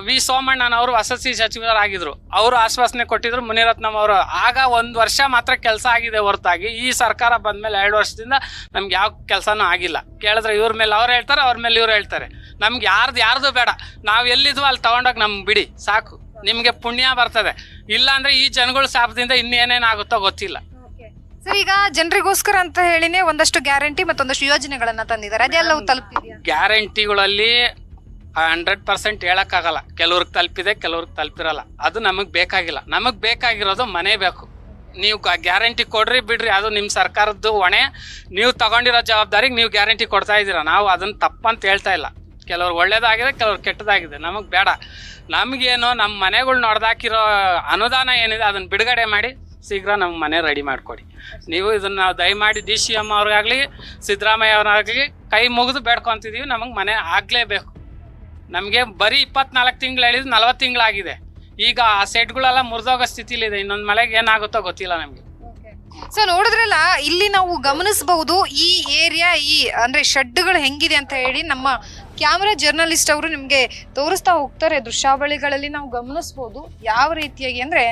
ವಿ ಸೋಮಣ್ಣನವರು ವಸತಿ ಸಚಿವರಾಗಿದ್ರು. ಅವರು ಆಶ್ವಾಸನೆ ಕೊಟ್ಟಿದ್ರು ಮುನಿರತ್ನಂ ಅವರು. ಆಗ ಒಂದು ವರ್ಷ ಮಾತ್ರ ಕೆಲಸ ಆಗಿದೆ ಹೊರತಾಗಿ. ಈ ಸರ್ಕಾರ ಬಂದ್ಮೇಲೆ ಎರಡು ವರ್ಷದಿಂದ ನಮ್ಗೆ ಯಾವ ಕೆಲಸನೂ ಆಗಿಲ್ಲ. ಕೇಳಿದ್ರೆ ಇವ್ರ ಮೇಲೆ ಅವ್ರು ಹೇಳ್ತಾರೆ ಅವ್ರ ಮೇಲೆ ಇವ್ರು ಹೇಳ್ತಾರೆ. ನಮ್ಗೆ ಯಾರ್ದು ಯಾರ್ದು ಬೇಡ. ನಾವು ಎಲ್ಲಿದ್ವು ಅಲ್ಲಿ ತಗೊಂಡೋಗಿ ನಮ್ಗೆ ಬಿಡಿ. ಸಾಕು. ನಿಮಗೆ ಪುಣ್ಯ ಬರ್ತದೆ. ಇಲ್ಲ ಅಂದ್ರೆ ಈ ಜನಗಳ ಶಾಪದಿಂದ ಇನ್ನೇನೇನಾಗುತ್ತೋ ಗೊತ್ತಿಲ್ಲ. ಸರ್ ಈಗ ಜನರಿಗೋಸ್ಕರ ಅಂತ ಹೇಳಿನೇ ಒಂದಷ್ಟು ಗ್ಯಾರಂಟಿ ಮತ್ತೊಂದಷ್ಟು ಯೋಜನೆಗಳನ್ನ ತಂದಿದ್ದಾರೆ. ಅದೆಲ್ಲವೂ ತಲುಪಿದ್ಯಾ ಗ್ಯಾರಂಟಿಗಳಲ್ಲಿ ಹಂಡ್ರೆಡ್ ಪರ್ಸೆಂಟ್ ಆಗಲ್ಲ ಕೆಲವ್ರಿಗೆ ತಲುಪಿದೆ ಕೆಲವ್ರಿಗೆ ತಲುಪಿರಲ್ಲ. ಅದು ನಮಗೆ ಬೇಕಾಗಿಲ್ಲ. ನಮಗೆ ಬೇಕಾಗಿರೋದು ಮನೆ ಬೇಕು. ನೀವು ಗ್ಯಾರಂಟಿ ಕೊಡ್ರಿ ಬಿಡ್ರಿ. ಅದು ನಿಮ್ಮ ಸರ್ಕಾರದ್ದು ಹೊಣೆ. ನೀವು ತಗೊಂಡಿರೋ ಜವಾಬ್ದಾರಿಗೆ ನೀವು ಗ್ಯಾರಂಟಿ ಕೊಡ್ತಾ ಇದ್ದೀರಾ. ನಾವು ಅದನ್ನು ತಪ್ಪಂತ ಹೇಳ್ತಾ ಇಲ್ಲ. ಕೆಲವ್ರು ಒಳ್ಳೇದಾಗಿದೆ ಕೆಲವ್ರು ಕೆಟ್ಟದಾಗಿದೆ. ನಮಗೆ ಬೇಡ. ನಮಗೇನು ನಮ್ಮ ಮನೆಗಳು ನೋಡ್ದಾಕಿರೋ ಅನುದಾನ ಏನಿದೆ ಅದನ್ನ ಬಿಡುಗಡೆ ಮಾಡಿ ಶೀಘ್ರ ನಮ್ಮ ಮನೆ ರೆಡಿ ಮಾಡಿಕೊಡಿ. ನೀವು ಇದನ್ನು ದಯಮಾಡಿ ಡಿ ಸಿ ಎಂ ಅವ್ರಿಗಾಗಲಿ, ಸಿದ್ದರಾಮಯ್ಯ ಅವ್ರಾಗ್ಲಿ ಕೈ ಮುಗಿದು ಬೇಡ್ಕೊತಿದ್ದೀವಿ ನಮಗೆ ಮನೆ ಆಗಲೇಬೇಕು. ನಮಗೆ ಬರೀ ಇಪ್ಪತ್ನಾಲ್ಕು ತಿಂಗಳು ಹೇಳಿದ್ದು ನಲ್ವತ್ತು ತಿಂಗಳಾಗಿದೆ ಈಗ ಆ ಸೆಟ್ಗಳೆಲ್ಲ ಮುರಿದೋಗೋ ಸ್ಥಿತಿಲಿದೆ. ಇನ್ನೊಂದು ಮಳೆಗೆ ಏನಾಗುತ್ತೋ ಗೊತ್ತಿಲ್ಲ ನಮಗೆ. ಸೊ ನೋಡಿದ್ರಲ್ಲ, ಇಲ್ಲಿ ನಾವು ಗಮನಿಸಬಹುದು ಈ ಏರಿಯಾ ಈ ಅಂದ್ರೆ ಶೆಡ್ಗಳು ಹೆಂಗಿದೆ ಅಂತ ಹೇಳಿ ನಮ್ಮ ಕ್ಯಾಮ್ರಾ ಜರ್ನಲಿಸ್ಟ್ ಅವರು ನಿಮಗೆ ತೋರಿಸ್ತಾ ಹೋಗ್ತಾರೆ ದೃಶ್ಯಾವಳಿಗಳಲ್ಲಿ ನಾವು ಗಮನಿಸ್ಬೋದು. ಯಾವ ರೀತಿಯಾಗಿ ಅಂದ್ರೆ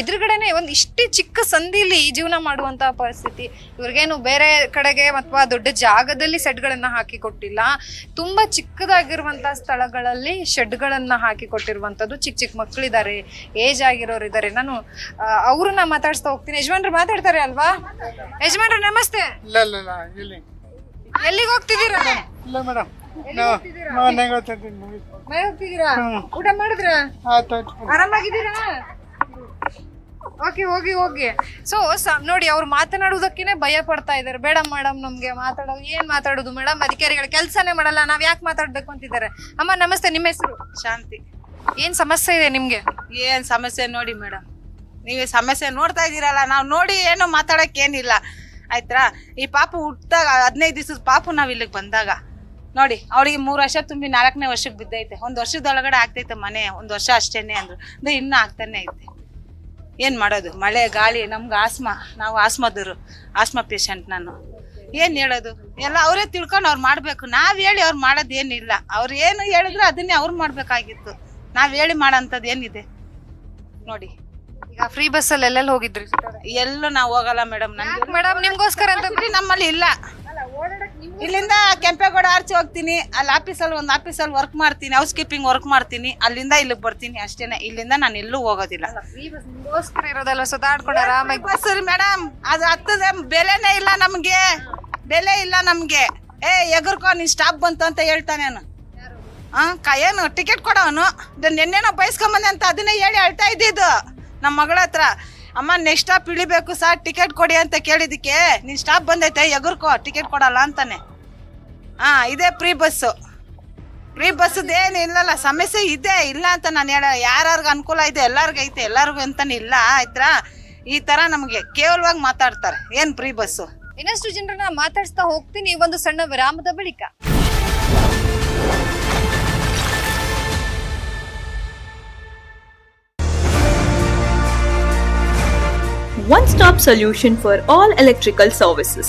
ಎದುರುಗಡೆನೆ ಒಂದು ಇಷ್ಟೇ ಚಿಕ್ಕ ಸಂಧಿಲಿ ಜೀವನ ಮಾಡುವಂತ ಪರಿಸ್ಥಿತಿ. ಇವ್ರಿಗೇನು ಬೇರೆ ಕಡೆಗೆ ಅಥವಾ ದೊಡ್ಡ ಜಾಗದಲ್ಲಿ ಶೆಡ್ಗಳನ್ನು ಹಾಕಿ ಕೊಟ್ಟಿಲ್ಲ. ತುಂಬಾ ಚಿಕ್ಕದಾಗಿರುವಂತ ಸ್ಥಳಗಳಲ್ಲಿ ಶೆಡ್ಗಳನ್ನು ಹಾಕಿ ಕೊಟ್ಟಿರುವಂತದ್ದು ಚಿಕ್ಕ ಚಿಕ್ಕ ಮಕ್ಕಳಿದ್ದಾರೆ ಏಜ್ ಆಗಿರೋರು ಇದ್ದಾರೆ. ನಾನು ಅವ್ರನ್ನ ಮಾತಾಡ್ಸ್ತಾ ಹೋಗ್ತೀನಿ. ಯಜಮಾನ್ರು ಮಾತಾಡ್ತಾರೆ ಅಲ್ವಾ? ಯಜಮಾನ್ರು ನಮಸ್ತೆ. ಎಲ್ಲಿಗೆ ಹೋಗ್ತಿದ್ದೀರಾ? ಇಲ್ಲ ಮೇಡಮ್? ಮನೆಗೆ ಹೋಗ್ತಿದ್ದೀನಿ ಮುಗೀತು. ಮನೆಗ್ ಹೋಗ್ತಿದ್ದೀರಾ? ಊಟ ಮಾಡಿದ್ರ? ಆಯ್ತು ಆಯ್ತು. ಆರಾಮಾಗಿದ್ದೀರಾ? ಓಕೆ ಹೋಗಿ ಹೋಗಿ. ಸೊ ನೋಡಿ ಅವ್ರು ಮಾತನಾಡುವುದಕ್ಕೇನೆ ಭಯ ಪಡ್ತಾ ಇದ್ದಾರೆ. ಬೇಡ ಮೇಡಮ್ ನಮ್ಗೆ ಮಾತಾಡೋದು ಏನ್ ಮಾತಾಡೋದು ಮೇಡಮ್ ಅಧಿಕಾರಿಗಳು ಕೆಲಸನೇ ಮಾಡಲ್ಲ ನಾವ್ ಯಾಕೆ ಮಾತಾಡ್ಬೇಕು ಅಂತಿದ್ದಾರೆ? ಅಮ್ಮ ನಮಸ್ತೆ ನಿಮ್ಮ ಹೆಸರು? ಶಾಂತಿ. ಏನ್ ಸಮಸ್ಯೆ ಇದೆ ನಿಮ್ಗೆ? ಏನ್ ಸಮಸ್ಯೆ ನೋಡಿ ಮೇಡಮ್ ನೀವೇ ಸಮಸ್ಯೆ ನೋಡ್ತಾ ಇದ್ದೀರಲ್ಲ ನಾವು ನೋಡಿ ಏನು ಮಾತಾಡಕ್ ಏನಿಲ್ಲ. ಆಯ್ತಾ ಈ ಪಾಪು ಹುಟ್ಟಿದಾಗ ಹದಿನೈದು ದಿವಸದ ಪಾಪು ನಾವ್ ಇಲ್ಲಿಗೆ ಬಂದಾಗ ನೋಡಿ ಅವಳಿಗೆ ಮೂರು ವರ್ಷ ತುಂಬಿ ನಾಲ್ಕನೇ ವರ್ಷಕ್ಕೆ ಬಿದ್ದೈತೆ. ಒಂದು ವರ್ಷದೊಳಗಡೆ ಆಗ್ತೈತೆ ಮನೆ ಒಂದು ವರ್ಷ ಅಷ್ಟೇನೆ ಅಂದ್ರು. ಅಂದ್ರೆ ಇನ್ನೂ ಆಗ್ತಾನೆ ಐತೆ. ಏನ್ ಮಾಡೋದು? ಮಳೆ ಗಾಳಿ ನಮ್ಗೆ ಆಸ್ಮಾ. ನಾವು ಆಸ್ಮಾದವರು ಆಸ್ಮಾ ಪೇಷಂಟ್ ನಾನು. ಏನ್ ಹೇಳೋದು? ಎಲ್ಲ ಅವರೇ ತಿಳ್ಕೊಂಡು ಅವ್ರು ಮಾಡ್ಬೇಕು. ನಾವ್ ಹೇಳಿ ಅವ್ರು ಮಾಡೋದು ಏನಿಲ್ಲ. ಅವ್ರು ಏನು ಹೇಳಿದ್ರು ಅದನ್ನೇ ಅವ್ರು ಮಾಡ್ಬೇಕಾಗಿತ್ತು. ನಾವ್ ಹೇಳಿ ಮಾಡೋಂಥದ್ದು ಏನಿದೆ? ನೋಡಿ. ಈಗ ಫ್ರೀ ಬಸ್ ಅಲ್ಲಿ ಎಲ್ಲೆಲ್ಲಿ ಹೋಗಿದ್ರಿ? ಎಲ್ಲೂ ನಾವು ಹೋಗಲ್ಲ ಮೇಡಮ್ ನಮ್ಗೆ ಮೇಡಮ್ ನಿಮಗೋಸ್ಕರ ಅಂತ ನಮ್ಮಲ್ಲಿ ಇಲ್ಲ. ಇಲ್ಲಿಂದ ಕೆಂಪೇಗೌಡ ಆರ್ಚಿ ಹೋಗ್ತೀನಿ. ಅಲ್ಲಿ ಆಫೀಸಲ್ಲಿ ಒಂದು ಆಫೀಸಲ್ಲಿ ವರ್ಕ್ ಮಾಡ್ತೀನಿ. ಹೌಸ್ ಕೀಪಿಂಗ್ ವರ್ಕ್ ಮಾಡ್ತೀನಿ. ಅಲ್ಲಿಂದ ಇಲ್ಲಿಗೆ ಬರ್ತೀನಿ ಅಷ್ಟೇನೆ. ಇಲ್ಲಿಂದ ನಾನು ಎಲ್ಲೂ ಹೋಗೋದಿಲ್ಲ. ನಿಮ್ಗೋಸ್ಕರ ಇರೋದಲ್ಲ ಆರಾಮಾಗಿ ಮೇಡಮ್ ಅದು ಹತ್ತದ ಬೆಲೆನೇ ಇಲ್ಲ ನಮಗೆ. ಬೆಲೆ ಇಲ್ಲ ನಮಗೆ. ಏ ಎಗರ್ಕೋ ನೀನು ಸ್ಟಾಪ್ ಬಂತು ಅಂತ ಹೇಳ್ತಾನೆ ನಾನು ಆ ಕ ಏನು ಟಿಕೆಟ್ ಕೊಡೋನು ನೆನ್ನೆನೋ ಬಯಸ್ಕೊಂಬಂದೆ ಅಂತ ಅದನ್ನೇ ಹೇಳಿ ಅಳ್ತಾ ಇದ್ದಿದ್ದು. ನಮ್ಮ ಮಗಳ ಹತ್ರ. ಅಮ್ಮ ನೆಕ್ಸ್ಟ್ ಸ್ಟಾಪ್ ಇಳಿಬೇಕು ಸರ್. ಟಿಕೆಟ್ ಕೊಡಿ ಅಂತ ಕೇಳಿದಕ್ಕೆ ನೀನ್ ಸ್ಟಾಪ್ ಬಂದೈತೆ ಎಗರ್ಕೋ ಟಿಕೆಟ್ ಕೊಡಲ್ಲ ಅಂತಾನೆ. ಹಾ ಇದೆ ಫ್ರೀ ಬಸ್ಸು ಫ್ರೀ ಬಸ್ಸದ್ದು ಏನು ಇಲ್ಲಲ್ಲ ಸಮಸ್ಯೆ ಇದೆ ಇಲ್ಲ ಅಂತ ನಾನು ಹೇಳ ಯಾರ್ಯಾರಿಗೆ ಅನುಕೂಲ ಇದೆ ಎಲ್ಲರಿಗೂ ಐತೆ ಎಲ್ಲರಿಗೂ ಅಂತಾನೆ ಇಲ್ಲ ಆಯ್ತಾ ಈ ತರ ನಮಗೆ ಕೇವಲವಾಗಿ ಮಾತಾಡ್ತಾರೆ ಏನ್ ಫ್ರೀ ಬಸ್ಸು ಇನ್ನಷ್ಟು ಜನರನ್ನ ಮಾತಾಡಿಸ್ತಾ ಹೋಗ್ತೀನಿ ಈ ಒಂದು ಸಣ್ಣ ವಿರಾಮದ ಬಳಿಕ. One stop solution for all electrical services.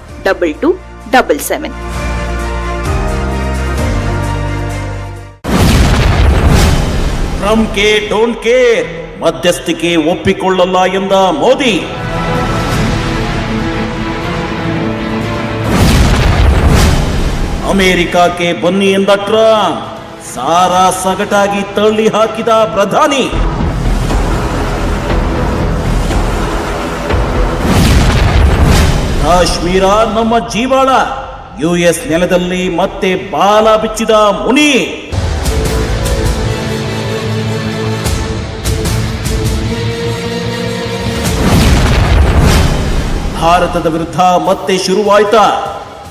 2277. Trump K don't care ಮಧ್ಯಸ್ಥಿಕೆ ಒಪ್ಪಿಕೊಳ್ಳಲ್ಲ ಎಂದ ಮೋದಿ. ಅಮೆರಿಕಕ್ಕೆ ಬನ್ನಿ ಎಂದ ಟ್ರಂಪ್. ಸಾರಾ ಸಗಟಾಗಿ ತಳ್ಳಿ ಹಾಕಿದ ಪ್ರಧಾನಿ. ಕಾಶ್ಮೀರ ನಮ್ಮ ಜೀವಾಳ. ಯು ಎಸ್ ನೆಲದಲ್ಲಿ ಮತ್ತೆ ಬಾಲ ಬಿಚ್ಚಿದ ಮುನಿ. ಭಾರತದ ವಿರುದ್ಧ ಮತ್ತೆ ಶುರುವಾಯ್ತಾ.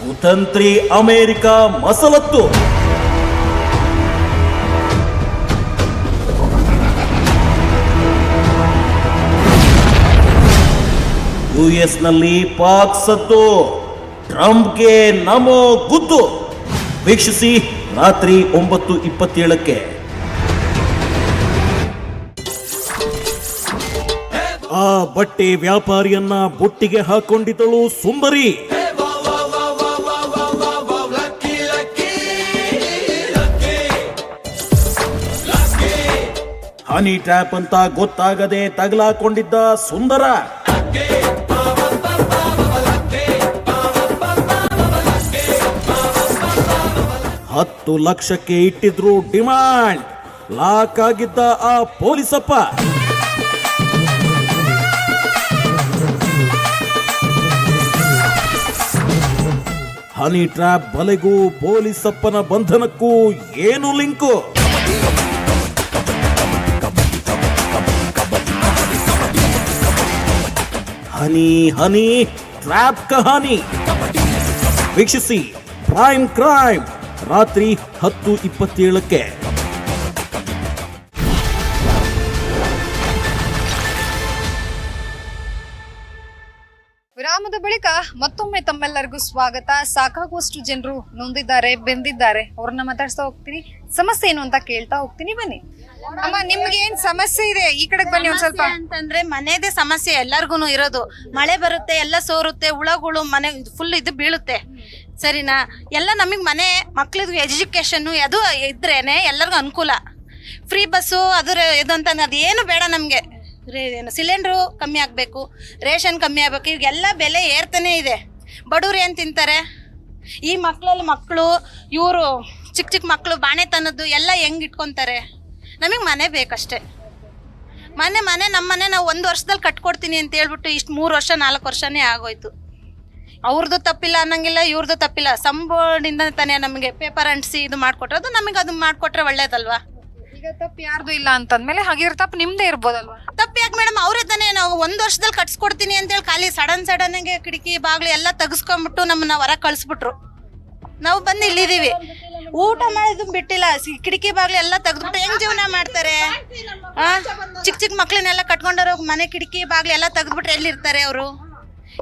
ಕುತಂತ್ರಿ ಅಮೆರಿಕ ಮಸಲತ್ತು. ಯುಎಸ್ನಲ್ಲಿ ಪಾಕ್ ಸದ್ದು ಟ್ರಂಪ್ಗೆ ನಮೋ ಗುದ್ದು. ವೀಕ್ಷಿಸಿ ರಾತ್ರಿ ಒಂಬತ್ತು ಇಪ್ಪತ್ತೇಳಕ್ಕೆ. ಆ ಬಟ್ಟೆ ವ್ಯಾಪಾರಿಯನ್ನ ಬುಟ್ಟಿಗೆ ಹಾಕೊಂಡಿದ್ದಳು ಸುಂದರಿ. ಹನಿ ಟ್ಯಾಪ್ ಅಂತ ಗೊತ್ತಾಗದೆ ತಗಲಾಕೊಂಡಿದ್ದ ಸುಂದರ. ಹತ್ತು ಲಕ್ಷಕ್ಕೆ ಇಟ್ಟಿದ್ರು ಡಿಮಾಂಡ್. ಲಾಕ್ ಆಗಿದ್ದ ಆ ಪೊಲೀಸಪ್ಪ. ಹನಿ ಟ್ರ್ಯಾಪ್ ಬಲೆಗೂ ಪೊಲೀಸಪ್ಪನ ಬಂಧನಕ್ಕೂ ಏನು ಲಿಂಕು? ಹನಿ ಹನಿ ಟ್ರ್ಯಾಪ್ ಕಹಾನಿ ವೀಕ್ಷಿಸಿ ಪ್ರೈಮ್ ಕ್ರೈಮ್. ರಾತ್ರಿ ಹತ್ತು ಇಪ್ಪತ್ತೇಳಕ್ಕೆ. ವಿರಾಮದ ಬಳಿಕ ಮತ್ತೊಮ್ಮೆ ತಮ್ಮೆಲ್ಲರಿಗೂ ಸ್ವಾಗತ. ಸಾಕಾಗುವಷ್ಟು ಜನರು ನೊಂದಿದ್ದಾರೆ ಬೆಂದಿದ್ದಾರೆ. ಅವ್ರನ್ನ ಮಾತಾಡ್ತಾ ಹೋಗ್ತೀನಿ. ಸಮಸ್ಯೆ ಏನು ಅಂತ ಕೇಳ್ತಾ ಹೋಗ್ತೀನಿ ಬನ್ನಿ. ಅಮ್ಮ ನಿಮ್ಗೆ ಏನ್ ಸಮಸ್ಯೆ ಇದೆ? ಈ ಕಡೆಗೆ ಬನ್ನಿ ಒಂದ್ ಸ್ವಲ್ಪ. ಅಂತಂದ್ರೆ ಮನೆದೇ ಸಮಸ್ಯೆ ಎಲ್ಲಾರ್ಗು ಇರೋದು. ಮಳೆ ಬರುತ್ತೆ ಎಲ್ಲ ಸೋರುತ್ತೆ ಹುಳಗಳು ಮನೆ ಫುಲ್ ಇದು ಬೀಳುತ್ತೆ. ಸರಿನಾ? ಎಲ್ಲ ನಮಗೆ ಮನೆ ಮಕ್ಳಿಗೆ ಎಜುಕೇಷನ್ನು ಅದು ಇದ್ರೇ ಎಲ್ಲರಿಗೂ ಅನುಕೂಲ. ಫ್ರೀ ಬಸ್ಸು ಅದರ ಇದು ಅದು ಅದೇನು ಬೇಡ ನಮಗೆ. ಏನು ಸಿಲಿಂಡ್ರು ಕಮ್ಮಿ ಆಗಬೇಕು, ರೇಷನ್ ಕಮ್ಮಿ ಆಗಬೇಕು ಈಗೆಲ್ಲ ಬೆಲೆ ಏರ್ತಾನೆ ಇದೆ. ಬಡವ್ರು ಏನು ತಿಂತಾರೆ? ಈ ಮಕ್ಕಳಲ್ಲಿ ಮಕ್ಕಳು ಇವರು ಚಿಕ್ಕ ಚಿಕ್ಕ ಮಕ್ಕಳು ಬಾಣೆತನದ್ದು ಎಲ್ಲ ಹೆಂಗೆ ಇಟ್ಕೊತಾರೆ? ನಮಗೆ ಮನೆ ಬೇಕಷ್ಟೇ. ಮನೆ ಮನೆ ನಮ್ಮ ಮನೆ ನಾವು ಒಂದು ವರ್ಷದಲ್ಲಿ ಕಟ್ಕೊಡ್ತೀನಿ ಅಂತ ಹೇಳ್ಬಿಟ್ಟು ಇಷ್ಟು ಮೂರು ವರ್ಷ, ನಾಲ್ಕು ವರ್ಷನೇ ಆಗೋಯ್ತು. ಅವ್ರದ್ದು ತಪ್ಪಿಲ್ಲ ಅನ್ನಂಗಿಲ್ಲ ಇವ್ರದ್ದು ತಪ್ಪಿಲ್ಲ. ಸಂಬೋರ್ಡಿಂದ ತಾನೇ ನಮಗೆ ಪೇಪರ್ ಅಂಟಿಸಿ ಇದು ಮಾಡಿಕೊಟ್ರದು ನಮಗೆ ಅದು ಮಾಡ್ಕೊಟ್ರೆ ಒಳ್ಳೇದಲ್ವಾ? ಈಗ ತಪ್ಪು ಯಾರ್ದು ಇಲ್ಲ ಅಂತಂದ್ಮೇಲೆ ಹಾಗಿದ್ರೆ ತಪ್ಪು ನಿಮ್ದೇ ಇರ್ಬೋದಲ್ವಾ? ತಪ್ಪು ಯಾಕೆ ಮೇಡಮ್ ಅವರೇ ತಾನೇ ನಾವು ಒಂದು ವರ್ಷದಲ್ಲಿ ಕಟ್ಸ್ಕೊಡ್ತೀನಿ ಅಂತೇಳಿ ಖಾಲಿ ಸಡನ್ ಸಡನ್ ಆಗಿ ಕಿಟಕಿ ಬಾಗ್ಲು ಎಲ್ಲ ತೆಗೆಸ್ಕೊಂಡ್ಬಿಟ್ಟು ನಮ್ಮನ್ನ ಹೊರ ಕಳಿಸ್ಬಿಟ್ರು. ನಾವು ಬಂದು ಇಲ್ಲಿದ್ದೀವಿ ಊಟ ಮಾಡಿದ್ ಬಿಟ್ಟಿಲ್ಲ. ಸಿ- ಕಿಟಕಿ ಬಾಗ್ಲು ಎಲ್ಲ ತೆಗೆದ್ಬಿಟ್ಟು ಹೆಂಗ್ ಜೀವನ ಮಾಡ್ತಾರೆ? ಆ? ಚಿಕ್ಕ ಚಿಕ್ಕ ಮಕ್ಳನ್ನೆಲ್ಲ ಕಟ್ಕೊಂಡವ್ರು ಮನೆ ಕಿಟಕಿ ಬಾಗ್ಲು ಎಲ್ಲ ತೆಗೆದ್ಬಿಟ್ರೆ ಎಲ್ಲಿರ್ತಾರೆ ಅವರು?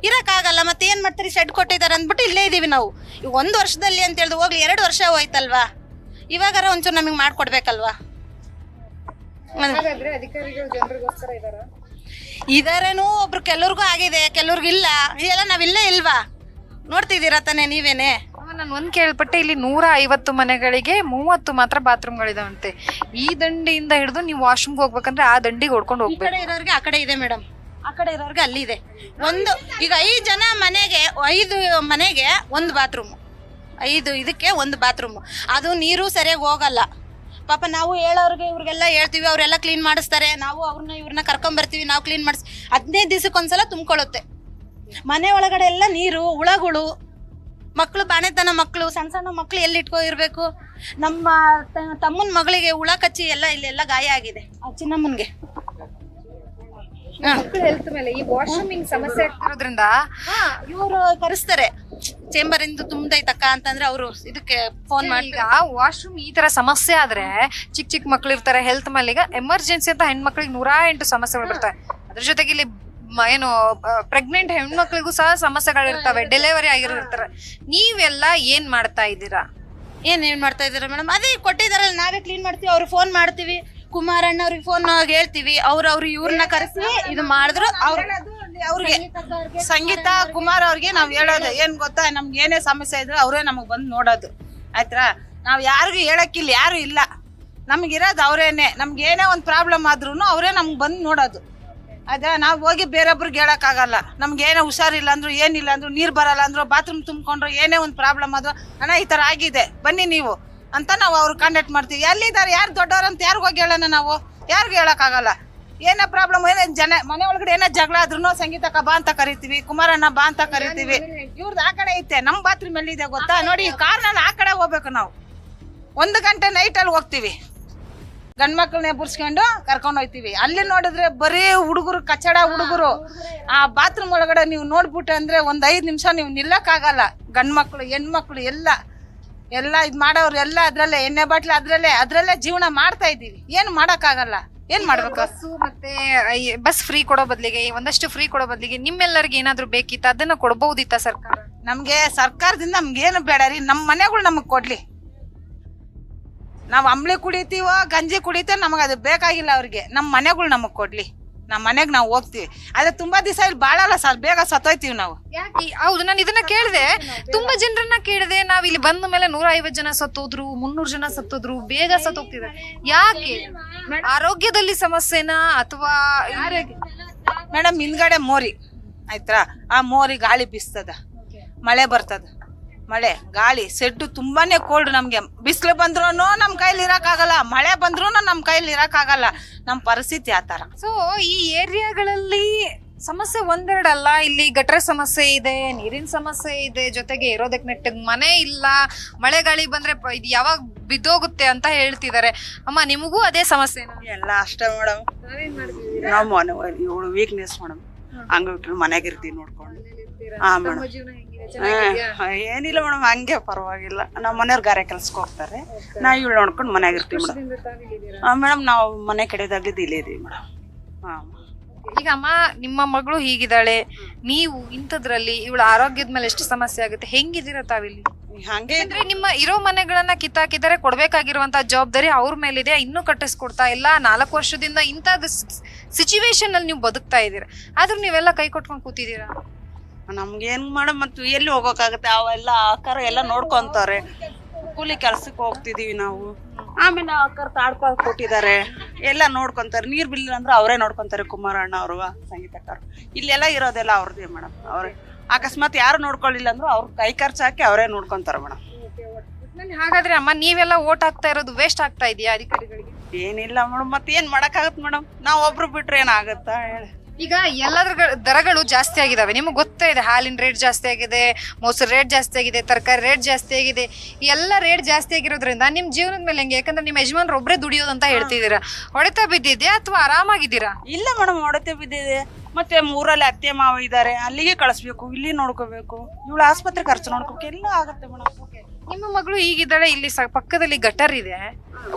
ಇರಕ್ಕಾಗಲ್ಲ ಮತ್ತೆ ಏನ್ ಮಾಡ್ತೀರಿ? ಶೆಡ್ ಕೊಟ್ಟಿದ್ದಾರೆ ಅಂದ್ಬಿಟ್ಟು ಇಲ್ಲೇ ಇದೀವಿ ನಾವು. ಈಗ ಒಂದು ವರ್ಷದಲ್ಲಿ ಅಂತ ಹೇಳಿದ್ರು ಹೋಗ್ಲಿ ಎರಡು ವರ್ಷ ಹೋಯ್ತಲ್ವಾ? ಇವಾಗಾರ ಒಂಚೂರು ನಮಗೆ ಮಾಡ್ಕೊಡ್ಬೇಕಲ್ವಾ? ಹಾಗಾದ್ರೆ ಅಧಿಕಾರಿಗಳು ಜನರಿಗೋಸ್ಕರ ಇದಾರ? ಇದಾರೇನು ಒಬ್ರು ಕೆಲವ್ರಿಗೂ ಆಗಿದೆ ಕೆಲವ್ರಿಗೂ ಇಲ್ಲ. ಇದೆಲ್ಲ ನಾವಿಲ್ಲೇ ಇಲ್ವಾ? ನೋಡ್ತಿದ್ದೀರಾ ತಾನೇ ನೀವೇನೆ? ನಾನು ಒಂದು ಕೇಳ್ಪಟ್ಟೆ ಇಲ್ಲಿ ನೂರ ಐವತ್ತು ಮನೆಗಳಿಗೆ ಮೂವತ್ತು ಮಾತ್ರ ಬಾತ್ರೂಮ್ಗಳಿದಾವಂತೆ. ಈ ದಂಡಿಯಿಂದ ಹಿಡಿದು ನೀವು ವಾಶ್ರೂಮ್ಗೆ ಹೋಗ್ಬೇಕಂದ್ರೆ ಆ ದಂಡಿಗೆ ಹೊಡ್ಕೊಂಡು ಈ ಹೋಗ್ಬೇಕು. ಕಡೆ ಇರೋರಿಗೆ ಆ ಕಡೆ ಇದೆ ಮೇಡಮ್. ಆ ಕಡೆ ಇರೋರ್ಗೆ ಅಲ್ಲಿ ಇದೆ. ಒಂದು, ಈಗ ಐದು ಜನ ಮನೆಗೆ, ಐದು ಮನೆಗೆ ಒಂದು ಬಾತ್ರೂಮ್ ಐದು ಇದಕ್ಕೆ ಒಂದು ಬಾತ್ರೂಮ್ ಅದು ನೀರು ಸರಿಯಾಗಿ ಹೋಗಲ್ಲ. ಪಾಪ ನಾವು ಹೇಳೋರಿಗೆ ಇವ್ರಿಗೆಲ್ಲ ಹೇಳ್ತೀವಿ, ಅವರೆಲ್ಲ ಕ್ಲೀನ್ ಮಾಡಿಸ್ತಾರೆ. ನಾವು ಅವ್ರನ್ನ ಇವ್ರನ್ನ ಕರ್ಕೊಂಬರ್ತೀವಿ, ನಾವು ಕ್ಲೀನ್ ಮಾಡಿಸ್, ಹದಿನೈದು ದಿವಸಕ್ಕೊಂದ್ಸಲ ತುಂಬ್ಕೊಳ್ಳುತ್ತೆ. ಮನೆ ಒಳಗಡೆ ಎಲ್ಲ ನೀರು, ಹುಳಗಳು ಮಕ್ಕಳು ಬಾಣೆತನ ಮಕ್ಕಳು ಸಣ್ಣ ಸಣ್ಣ ಮಕ್ಕಳು ಎಲ್ಲಿ ಇಟ್ಕೊ ಇರಬೇಕು ನಮ್ಮ ತಮ್ಮನ ಮಗಳಿಗೆ ಹುಳ ಕಚ್ಚಿ ಎಲ್ಲ ಇಲ್ಲೆಲ್ಲ ಗಾಯ ಆಗಿದೆ. ಆ ಚಿನ್ನಮ್ಮನ್ಗೆ. ಮಕ್ಕಳ ಹೆಲ್ತ್ ಮೇಲೆ. ಈ ವಾಶ್ರೂಮಿಂಗ್ ಸಮಸ್ಯೆ ಆಗ್ತಿರೋದ್ರಿಂದ ಇವರು ಕರೆಸ್ತಾರೆ. ಚೇಂಬರ್ ಇಂದ ತುಂಬದೈತಕ್ಕ ಅಂತಂದ್ರೆ ಅವರು ಇದಕ್ಕೆ ಫೋನ್ ಮಾಡಿ ಈಗ ವಾಶ್ರೂಮ್ ಈ ತರ ಸಮಸ್ಯೆ ಆದ್ರೆ ಚಿಕ್ಕ ಚಿಕ್ಕ ಮಕ್ಳು ಇರ್ತಾರೆ ಹೆಲ್ತ್ ಮೇಲೆ. ಈಗ ಎಮರ್ಜೆನ್ಸಿ ಅಂತ ಹೆಣ್ಮಕ್ಳಿಗೆ ನೂರಾ ಎಂಟು ಸಮಸ್ಯೆಗಳು ಬರ್ತವೆ. ಅದ್ರ ಜೊತೆಗೆ ಇಲ್ಲಿ ಮ- ಏನು ಪ್ರೆಗ್ನೆಂಟ್ ಹೆಣ್ಮಕ್ಳಿಗೂ ಸಹ ಸಮಸ್ಯೆಗಳಿರ್ತವೆ ಡೆಲಿವರಿ ಆಗಿರ್ತಾರೆ ನೀವೆಲ್ಲ ಏನ್ ಮಾಡ್ತಾ ಇದ್ದೀರಾ? ಏನ್ ಏನ್ ಮಾಡ್ತಾ ಇದಾರೆ ಮೇಡಮ್ ಅದೇ ಕೊಟ್ಟಿದಾರಲ್ಲ ನಾವೇ ಕ್ಲೀನ್ ಮಾಡ್ತೀವಿ ಅವ್ರು ಫೋನ್ ಮಾಡ್ತೀವಿ. ಕುಮಾರಣ್ಣ ಅವ್ರಿಗೆ ಫೋನ್ ಹೇಳ್ತೀವಿ. ಅವ್ರ ಅವ್ರು ಇವ್ರನ್ನ ಕರೆಸಿ ಇದು ಮಾಡಿದ್ರು ಅವ್ರ ಅವ್ರಿಗೆ ಸಂಗೀತ ಕುಮಾರ್ ಅವ್ರಿಗೆ ನಾವ್ ಹೇಳೋದು. ಏನ್ ಗೊತ್ತಾ? ನಮ್ಗೆ ಏನೇ ಸಮಸ್ಯೆ ಇದ್ರು ಅವರೇ ನಮಗ್ ಬಂದು ನೋಡೋದು. ಆಯ್ತಾ ನಾವ್ ಯಾರಿಗೂ ಹೇಳಕ್ಕಿಲ್ಲ ಯಾರು ಇಲ್ಲ. ನಮ್ಗಿರೋದು ಅವ್ರೇನೆ. ನಮ್ಗೆ ಏನೇ ಒಂದು ಪ್ರಾಬ್ಲಮ್ ಆದ್ರೂ ಅವರೇ ನಮ್ಗೆ ಬಂದು ನೋಡೋದು. ಆಯ್ತಾ? ನಾವು ಹೋಗಿ ಬೇರೊಬ್ರಿಗೆ ಹೇಳೋಕ್ಕಾಗಲ್ಲ. ನಮ್ಗೆ ಏನೇ ಹುಷಾರಿಲ್ಲ ಅಂದ್ರು ಏನಿಲ್ಲ ಅಂದ್ರು ನೀರು ಬರಲ್ಲ ಅಂದ್ರು ಬಾತ್ರೂಮ್ ತುಂಬಿಕೊಂಡ್ರು ಏನೇ ಒಂದು ಪ್ರಾಬ್ಲಮ್ ಆದ್ರೂ ಅಣ್ಣ ಈ ಥರ ಆಗಿದೆ. ಬನ್ನಿ ನೀವು. ಅಂತ ನಾವು ಅವ್ರು ಕಾಂಟ್ಯಾಕ್ಟ್ ಮಾಡ್ತೀವಿ. ಎಲ್ಲಿದ್ದಾರೆ? ಯಾರು ದೊಡ್ಡವ್ರು ಅಂತ ಯಾರಿಗೂ ಹೋಗಿ ಹೇಳೋಣ ನಾವು? ಯಾರಿಗೂ ಹೇಳೋಕ್ಕಾಗಲ್ಲ. ಏನೇ ಪ್ರಾಬ್ಲಮ್ ಏನೇ ಜನ, ಮನೆ ಒಳಗಡೆ ಏನೋ ಜಗಳ ಆದ್ರೂ ಸಂಗೀತಕ್ಕ ಬಾ ಅಂತ ಕರಿತೀವಿ, ಕುಮಾರಣ್ಣ ಬಾ ಅಂತ ಕರಿತೀವಿ. ಇವ್ರದ್ದು ಆ ಕಡೆ ಐತೆ ನಮ್ಮ ಬಾತ್ರೂಮ್ ಎಲ್ಲಿದೆ ಗೊತ್ತಾ? ನೋಡಿ ಕಾರ್ನಲ್ಲಿ ಆ ಕಡೆ ಹೋಗ್ಬೇಕು ನಾವು. ಒಂದು ಗಂಟೆ ನೈಟಲ್ಲಿ ಹೋಗ್ತೀವಿ. ಗಂಡು ಮಕ್ಕಳನ್ನೇ ಬುರ್ಸ್ಕೊಂಡು ಕರ್ಕೊಂಡು ಹೋಗ್ತೀವಿ ಅಲ್ಲಿ ನೋಡಿದ್ರೆ ಬರೀ ಹುಡುಗರು ಕಚ್ಚಡ ಹುಡುಗರು. ಆ ಬಾತ್ರೂಮ್ ಒಳಗಡೆ ನೀವು ನೋಡ್ಬಿಟ್ಟು ಅಂದ್ರೆ ಒಂದ್ ಐದು ನಿಮಿಷ ನೀವು ನಿಲ್ಲಕ್ಕಾಗಲ್ಲ. ಗಂಡ್ ಮಕ್ಕಳು ಹೆಣ್ಮಕ್ಳು ಎಲ್ಲ. ಎಲ್ಲ ಇದ್ ಮಾಡೋರು ಎಲ್ಲ ಅದ್ರಲ್ಲೇ ಎಣ್ಣೆ ಬಾಟ್ಲಿ ಅದ್ರಲ್ಲೇ ಅದ್ರಲ್ಲೇ ಜೀವನ ಮಾಡ್ತಾ ಇದೀವಿ ಏನ್ ಮಾಡೋಕ್ಕಾಗಲ್ಲ. ಏನ್ ಮಾಡ್ಬೇಕು? ಬಸ್ಸು ಮತ್ತೆ ಬಸ್ ಫ್ರೀ ಕೊಡೋ ಬದಲಿಗೆ ಒಂದಷ್ಟು ಫ್ರೀ ಕೊಡೋ ಬದಲಿಗೆ ನಿಮ್ಮೆಲ್ಲರಿಗೆ ಏನಾದ್ರೂ ಬೇಕಿತ್ತ? ಅದನ್ನ ಕೊಡಬಹುದಿತ್ತ ಸರ್ಕಾರ? ನಮ್ಗೆ ಸರ್ಕಾರದಿಂದ ನಮ್ಗೆ ಏನು ಬೇಡ ರೀ. ನಮ್ಮ ಮನೆಗಳು ನಮಗ್ ಕೊಡ್ಲಿ. ನಾವು ಅಂಬ್ಳಿ ಕುಡಿತೀವೋ ಗಂಜಿ ಕುಡಿತೀವೋ ನಮಗೆ ಅದು ಬೇಕಾಗಿಲ್ಲ ಅವ್ರಿಗೆ. ನಮ್ಮ ಮನೆಗಳು ನಮಗ್ ಕೊಡ್ಲಿ. ನಮ್ಮ ಮನೆಗೆ ನಾವು ಹೋಗ್ತೀವಿ. ಆದ್ರೆ ತುಂಬಾ ದಿವಸ ಇಲ್ಲಿ ಬಾಳಲ್ಲ ಸರ್ ಬೇಗ ಸತ್ತೋಯ್ತೀವಿ ನಾವು. ಯಾಕೆ? ಹೌದು ನಾನು ಇದನ್ನ ಕೇಳಿದೆ. ತುಂಬಾ ಜನರನ್ನ ಕೇಳಿದೆ ನಾವ್ ಇಲ್ಲಿ ಬಂದ ಮೇಲೆ ನೂರ ಐವತ್ ಜನ ಸತ್ತೋದ್ರು ಮುನ್ನೂರು ಜನ ಸತ್ತೋದ್ರು ಬೇಗ ಸತ್ತೋಗ್ತಿದ್ದಾರೆ. ಯಾಕೆ? ಆರೋಗ್ಯದಲ್ಲಿ ಸಮಸ್ಯೆನಾ ಅಥವಾ ಮೇಡಮ್ ಹಿಂದ್ಗಡೆ ಮೋರಿ ಆಯ್ತಾ ಆ ಮೋರಿ ಗಾಳಿ ಬೀಸ್ತದ. ಮಳೆ ಬರ್ತದ. ಮಳೆ ಗಾಳಿ ಸೆಡ್ಡು ತುಂಬಾನೇ ಕೋಲ್ಡ್ ನಮ್ಗೆ. ಬಿಸಿಲು ಬಂದ್ರೂ ನಮ್ ಕೈಲಿ ಇರಕ್ಕಾಗಲ್ಲ ಮಳೆ ಬಂದ್ರೂ ನಮ್ ಕೈಲಿ ಇರಕ್ಕಾಗಲ್ಲ. ನಮ್ ಪರಿಸ್ಥಿತಿ ಆತರ ತರ ಸೊ ಈ ಏರಿಯಾಗಳಲ್ಲಿ ಸಮಸ್ಯೆ ಒಂದೆರಡಲ್ಲ? ಇಲ್ಲಿ ಗಟರ ಸಮಸ್ಯೆ ಇದೆ ನೀರಿನ ಸಮಸ್ಯೆ ಇದೆ ಜೊತೆಗೆ ಇರೋದಕ್ಕೆ ನೆಟ್ಟ ಮನೆ ಇಲ್ಲ ಮಳೆ ಗಾಳಿ ಬಂದ್ರೆ ಪ- ಇದು ಯಾವಾಗ ಬಿದ್ದೋಗುತ್ತೆ ಅಂತ ಹೇಳ್ತಿದ್ದಾರೆ ಅಮ್ಮ ನಿಮಗೂ ಅದೇ ಸಮಸ್ಯೆ ಎಲ್ಲ ಅಷ್ಟೇ ಮೇಡಮ್ ನಾವು ವೀಕ್ನೆಸ್ ಮೇಡಮ್ ಹಂಗ ಬಿಟ್ರೆ ಮನೆಗೆ ಇರ್ತೀವಿ ನೋಡ್ಕೊಂಡು. ಹಾ ಮೇಡಮ್. ಏನಿಲ್ಲ ಮೇಡಮ್ ಹಂಗೆ ಪರವಾಗಿಲ್ಲ. ನಮ್ಮ ಮನೆಯವ್ರು ಗಾರೆ ಕೆಲ್ಸಕ್ಕೆ ಹೋಗ್ತಾರೆ. ನಾ ಇವ್ಳು ನೋಡ್ಕೊಂಡು ಮನೆಯಾಗ ಇರ್ತೀವಿ ಮೇಡಮ್. ಹಾ ಮೇಡಮ್ ನಾವು ಮನೆ ಕಡೆದಾಗ್ಲಿದ್ದು ಇಲ್ಲೇ ಇದೀವಿ ಮೇಡಮ್. ಹಾ. ಈಗ ಅಮ್ಮ ನಿಮ್ಮ ಮಗಳು ಹೀಗಿದ್ದಾಳೆ. ನೀವು ಇಂಥದ್ರಲ್ಲಿ ಇವಳ ಆರೋಗ್ಯದ ಮೇಲೆ ಎಷ್ಟು ಸಮಸ್ಯೆ ಆಗುತ್ತೆ? ಹೆಂಗಿದ್ದೀರಾ ತಾವಿಲ್ಲಿ? ಹಂಗೆ ಅಂದ್ರೆ ನಿಮ್ಮ ಇರೋ ಮನೆಗಳನ್ನ ಕಿತ್ತಾಕಿದ್ದಾರೆ ಕೊಡ್ಬೇಕಾಗಿರುವಂತ ಜವಾಬ್ದಾರಿ ಅವ್ರ ಮೇಲಿದೆ ಇನ್ನೂ ಕಟ್ಟಿಸ್ಕೊಡ್ತಾ ಇಲ್ಲ. ನಾಲ್ಕು ವರ್ಷದಿಂದ ಇಂಥ ಸಿಚುವೇಶನ್ ಅಲ್ಲಿ ನೀವು ಬದುಕ್ತಾ ಇದ್ದೀರಾ. ಆದ್ರೂ ನೀವೆಲ್ಲ ಕೈ ಕೊಟ್ಕೊಂಡು ಕೂತಿದ್ದೀರಾ? ನಮ್ಗೇನ್ ಮಾಡ ಮತ್ತು ಎಲ್ಲಿ ಹೋಗೋಕ್ಕಾಗುತ್ತೆ ಅವೆಲ್ಲ ಆಕಾರ ಎಲ್ಲ ನೋಡ್ಕೊಂತಾರೆ. ಕೂಲಿ ಕೆಲ್ಸಕ್ಕೆ ಹೋಗ್ತಿದೀವಿ ನಾವು. ಆಮೇಲೆ ಆಕಾರ ತಾಡ್ಕ ಕೊಟ್ಟಿದ್ದಾರೆ. ಎಲ್ಲ ನೋಡ್ಕೊಂತಾರೆ. ನೀರ್ ಬಿಲ್ ಅಂದ್ರೆ ಅವರೇ ನೋಡ್ಕೊಂತಾರೆ ಕುಮಾರಣ್ಣ ಅವರು ಸಂಗೀತಕಾರ ಇಲ್ಲೆಲ್ಲ ಇರೋದೆಲ್ಲ ಅವ್ರದ್ದೇ ಮೇಡಮ್ ಅವ್ರೆ. ಅಕಸ್ಮಾತ್ ಯಾರು ನೋಡ್ಕೊಳ್ಳಿಲ್ಲ ಅಂದ್ರೆ ಅವ್ರ ಕೈ ಖರ್ಚು ಹಾಕಿ ಅವರೇ ನೋಡ್ಕೊಂತಾರೆ ಮೇಡಮ್ ಹಾಗಾದ್ರೆ ಅಮ್ಮ ನೀವೆಲ್ಲ ಓಟ್ ಹಾಕ್ತಾ ಇರೋದು ವೇಸ್ಟ್ ಆಗ್ತಾ ಇದೆಯಾ ಅಧಿಕಾರಿಗಳಿಗೆ? ಏನಿಲ್ಲ ಮೇಡಮ್ ಮತ್ತೆ ಏನ್ ಆಗತ್ ಮೇಡಮ್ ನಾವು ಒಬ್ರು ಬಿಟ್ರೆ ಏನಾಗತ್ತಾ ಹೇಳಿ. ಈಗ ಎಲ್ಲದ್ರ ದರಗಳು ಜಾಸ್ತಿ ಆಗಿದಾವೆ. ನಿಮಗೆ ಗೊತ್ತೇ ಇದೆ ಹಾಲಿನ ರೇಟ್ ಜಾಸ್ತಿ ಆಗಿದೆ ಮೊಸರು ರೇಟ್ ಜಾಸ್ತಿ ಆಗಿದೆ ತರಕಾರಿ ರೇಟ್ ಜಾಸ್ತಿ ಆಗಿದೆ. ಎಲ್ಲ ರೇಟ್ ಜಾಸ್ತಿ ಆಗಿರೋದ್ರಿಂದ ನಿಮ್ಮ ಜೀವನದ ಮೇಲೆ ಹೆಂಗೆ? ಯಾಕಂದ್ರೆ ನಿಮ್ಮ ಯಜಮಾನ್ರು ಒಬ್ಬರೇ ದುಡಿಯೋದಂತ ಅಂತ ಹೇಳ್ತಿದ್ದೀರಾ? ಹೊಡೆತ ಬಿದ್ದಿದ್ಯಾ ಅಥವಾ ಆರಾಮಾಗಿದ್ದೀರಾ? ಇಲ್ಲ ಮೇಡಮ್ ಹೊಡೆತ ಬಿದ್ದಿದೆ. ಮತ್ತೆ ಊರಲ್ಲಿ ಅತ್ತೆ ಮಾವ ಇದ್ದಾರೆ. ಅಲ್ಲಿಗೆ ಕಳಿಸ್ಬೇಕು ಇಲ್ಲಿ ನೋಡ್ಕೋಬೇಕು. ಇವಳು ಆಸ್ಪತ್ರೆ ಖರ್ಚು ನೋಡ್ಕೋಬೇಕು. ಎಲ್ಲ ಆಗುತ್ತೆ ಮೇಡಮ್. ನಿಮ್ಮ ಮಗಳು ಈಗಿದ್ದಾಳೆ ಇಲ್ಲಿ ಸ ಪಕ್ಕದಲ್ಲಿ ಗಟರ್ ಇದೆ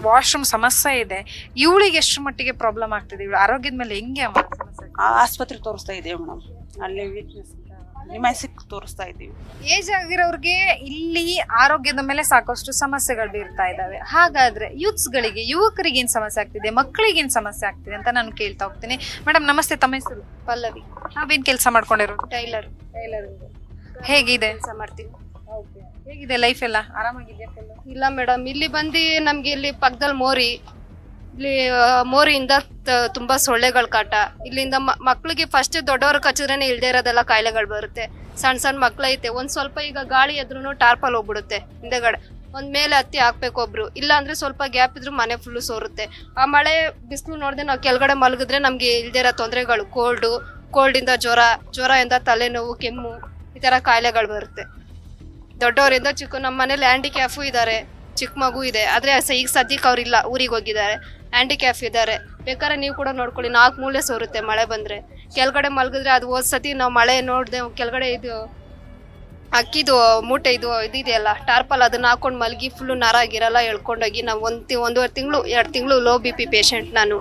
ವಾಶ್ರೂಮ್ ಸಮಸ್ಯೆ ಇದೆ. ಇವಳಿಗೆ ಎಷ್ಟು ಮಟ್ಟಿಗೆ ಪ್ರಾಬ್ಲಮ್ ಆಗ್ತಿದೆ? ಇವಳು ಆರೋಗ್ಯದ ಮೇಲೆ ಹೆಂಗೆ ಅಮ್ಮ ಸಮಸ್ಯೆ ಆಸ್ಪತ್ರೆ ತೋರಿಸ್ತಾ ಇದ್ದೀವಿ ಮೇಡಮ್. ಅಲ್ಲಿ ವೀಕ್ನೆಸ್ ನಿಮಾಯಿಸಿಕ್ ತೋರಿಸ್ತಾ ಇದ್ದೀವಿ ಏಜ್ ಆಗಿರೋರಿಗೆ ಇಲ್ಲಿ ಆರೋಗ್ಯದ ಮೇಲೆ ಸಾಕಷ್ಟು ಸಮಸ್ಯೆಗಳು ಬೀರ್ತಾ ಇದಾವೆ ಹಾಗಾದ್ರೆ ಯೂತ್ಸ್ ಗಳಿಗೆ ಯುವಕರಿಗೆ ಏನು ಸಮಸ್ಯೆ ಆಗ್ತಿದೆ? ಮಕ್ಕಳಿಗೆ ಏನ್ ಸಮಸ್ಯೆ ಆಗ್ತಿದೆ ಅಂತ ನಾನು ಕೇಳ್ತಾ ಹೋಗ್ತೀನಿ. ಮೇಡಮ್ ನಮಸ್ತೆ ತಮ್ಮ ಹೆಸರು? ಪಲ್ಲವಿ. ನಾವೇನು ಕೆಲಸ ಮಾಡ್ಕೊಂಡಿರೋದು? ಟೈಲರ್. ಟೈಲರ್. ಹೇಗಿದೆ? ಕೆಲಸ ಮಾಡ್ತೀವಿ. ಹೇಗಿದೆ ಲೈಫ್ ಎಲ್ಲ? ಆರಾಮಾಗಿದೆಯಾ? ಇಲ್ಲ ಮೇಡಮ್ ಇಲ್ಲಿ ಬಂದು ನಮ್ಗೆ ಇಲ್ಲಿ ಪಕ್ಕದಲ್ಲಿ ಮೋರಿ. ಇಲ್ಲಿ ಮೋರಿಯಿಂದ ತುಂಬಾ ಸೊಳ್ಳೆಗಳ ಕಾಟ. ಇಲ್ಲಿಂದ ಮಕ್ಳಿಗೆ ಫಸ್ಟ್ ದೊಡ್ಡವರು ಕಚ್ಚಿದ್ರೇನೆ ಇಲ್ದೇ ಇರೋದೆಲ್ಲ ಕಾಯಿಲೆಗಳು ಬರುತ್ತೆ. ಸಣ್ಣ ಸಣ್ಣ ಮಕ್ಳೈತೆ. ಒಂದ್ ಸ್ವಲ್ಪ ಈಗ ಗಾಳಿ ಎದ್ರು ಟಾರ್ಪಲ್ ಹೋಗ್ಬಿಡುತ್ತೆ ಹಿಂದೆಗಡೆ. ಒಂದ್ ಮೇಲೆ ಹತ್ತಿ ಹಾಕ್ಬೇಕು ಒಬ್ರು. ಇಲ್ಲ ಅಂದ್ರೆ ಸ್ವಲ್ಪ ಗ್ಯಾಪ್ ಇದ್ರು ಮನೆ ಫುಲ್ಲು ಸೋರುತ್ತೆ. ಆ ಮಳೆ ಬಿಸಿಲು ನೋಡಿದ್ರೆ ನಾವು ಕೆಳಗಡೆ ಮಲಗಿದ್ರೆ ನಮ್ಗೆ ಇಲ್ದೇ ಇರೋ ತೊಂದರೆಗಳು. ಕೋಲ್ಡು, ಕೋಲ್ಡಿಂದ ಜ್ವರ ಜ್ವರದಿಂದ ತಲೆನೋವು, ಕೆಮ್ಮು, ಈ ತರ ಕಾಯಿಲೆಗಳು ಬರುತ್ತೆ. ದೊಡ್ಡವರಿಂದ ಚಿಕ್ಕ. ನಮ್ಮ ಮನೇಲಿ ಹ್ಯಾಂಡಿಕ್ಯಾಫು ಇದ್ದಾರೆ ಚಿಕ್ಕ ಮಗು ಇದೆ. ಆದರೆ ಈಗ ಸದ್ಯಕ್ಕೆ ಅವರಿಲ್ಲ ಊರಿಗೆ ಹೋಗಿದ್ದಾರೆ. ಹ್ಯಾಂಡಿಕ್ಯಾಫ್ ಇದ್ದಾರೆ. ಬೇಕಾದ್ರೆ ನೀವು ಕೂಡ ನೋಡ್ಕೊಳ್ಳಿ, ನಾಲ್ಕು ಮೂಲೆ ಸೋರುತ್ತೆ ಮಳೆ ಬಂದರೆ. ಕೆಳಗಡೆ ಮಲಗಿದ್ರೆ ಅದು ಹೋದ ಸತಿ ನಾವು ಮಳೆ ನೋಡಿದೆ, ಕೆಳಗಡೆ ಇದು ಅಕ್ಕಿದು ಮೂಟೆ ಇದು ಇದಿದೆಯಲ್ಲ ಟಾರ್ಪಲ್ ಅದನ್ನ ಹಾಕೊಂಡು ಮಲಗಿ ಫುಲ್ಲು ನರ ಆಗಿರಲ್ಲ ಎಳ್ಕೊಂಡೋಗಿ ನಾವು ಒಂದು ತಿ, ಒಂದೂವರೆ ತಿಂಗಳು, ಎರಡು ತಿಂಗಳು ಲೋ ಬಿ ಪಿ ಪೇಷಂಟ್ ನಾನು.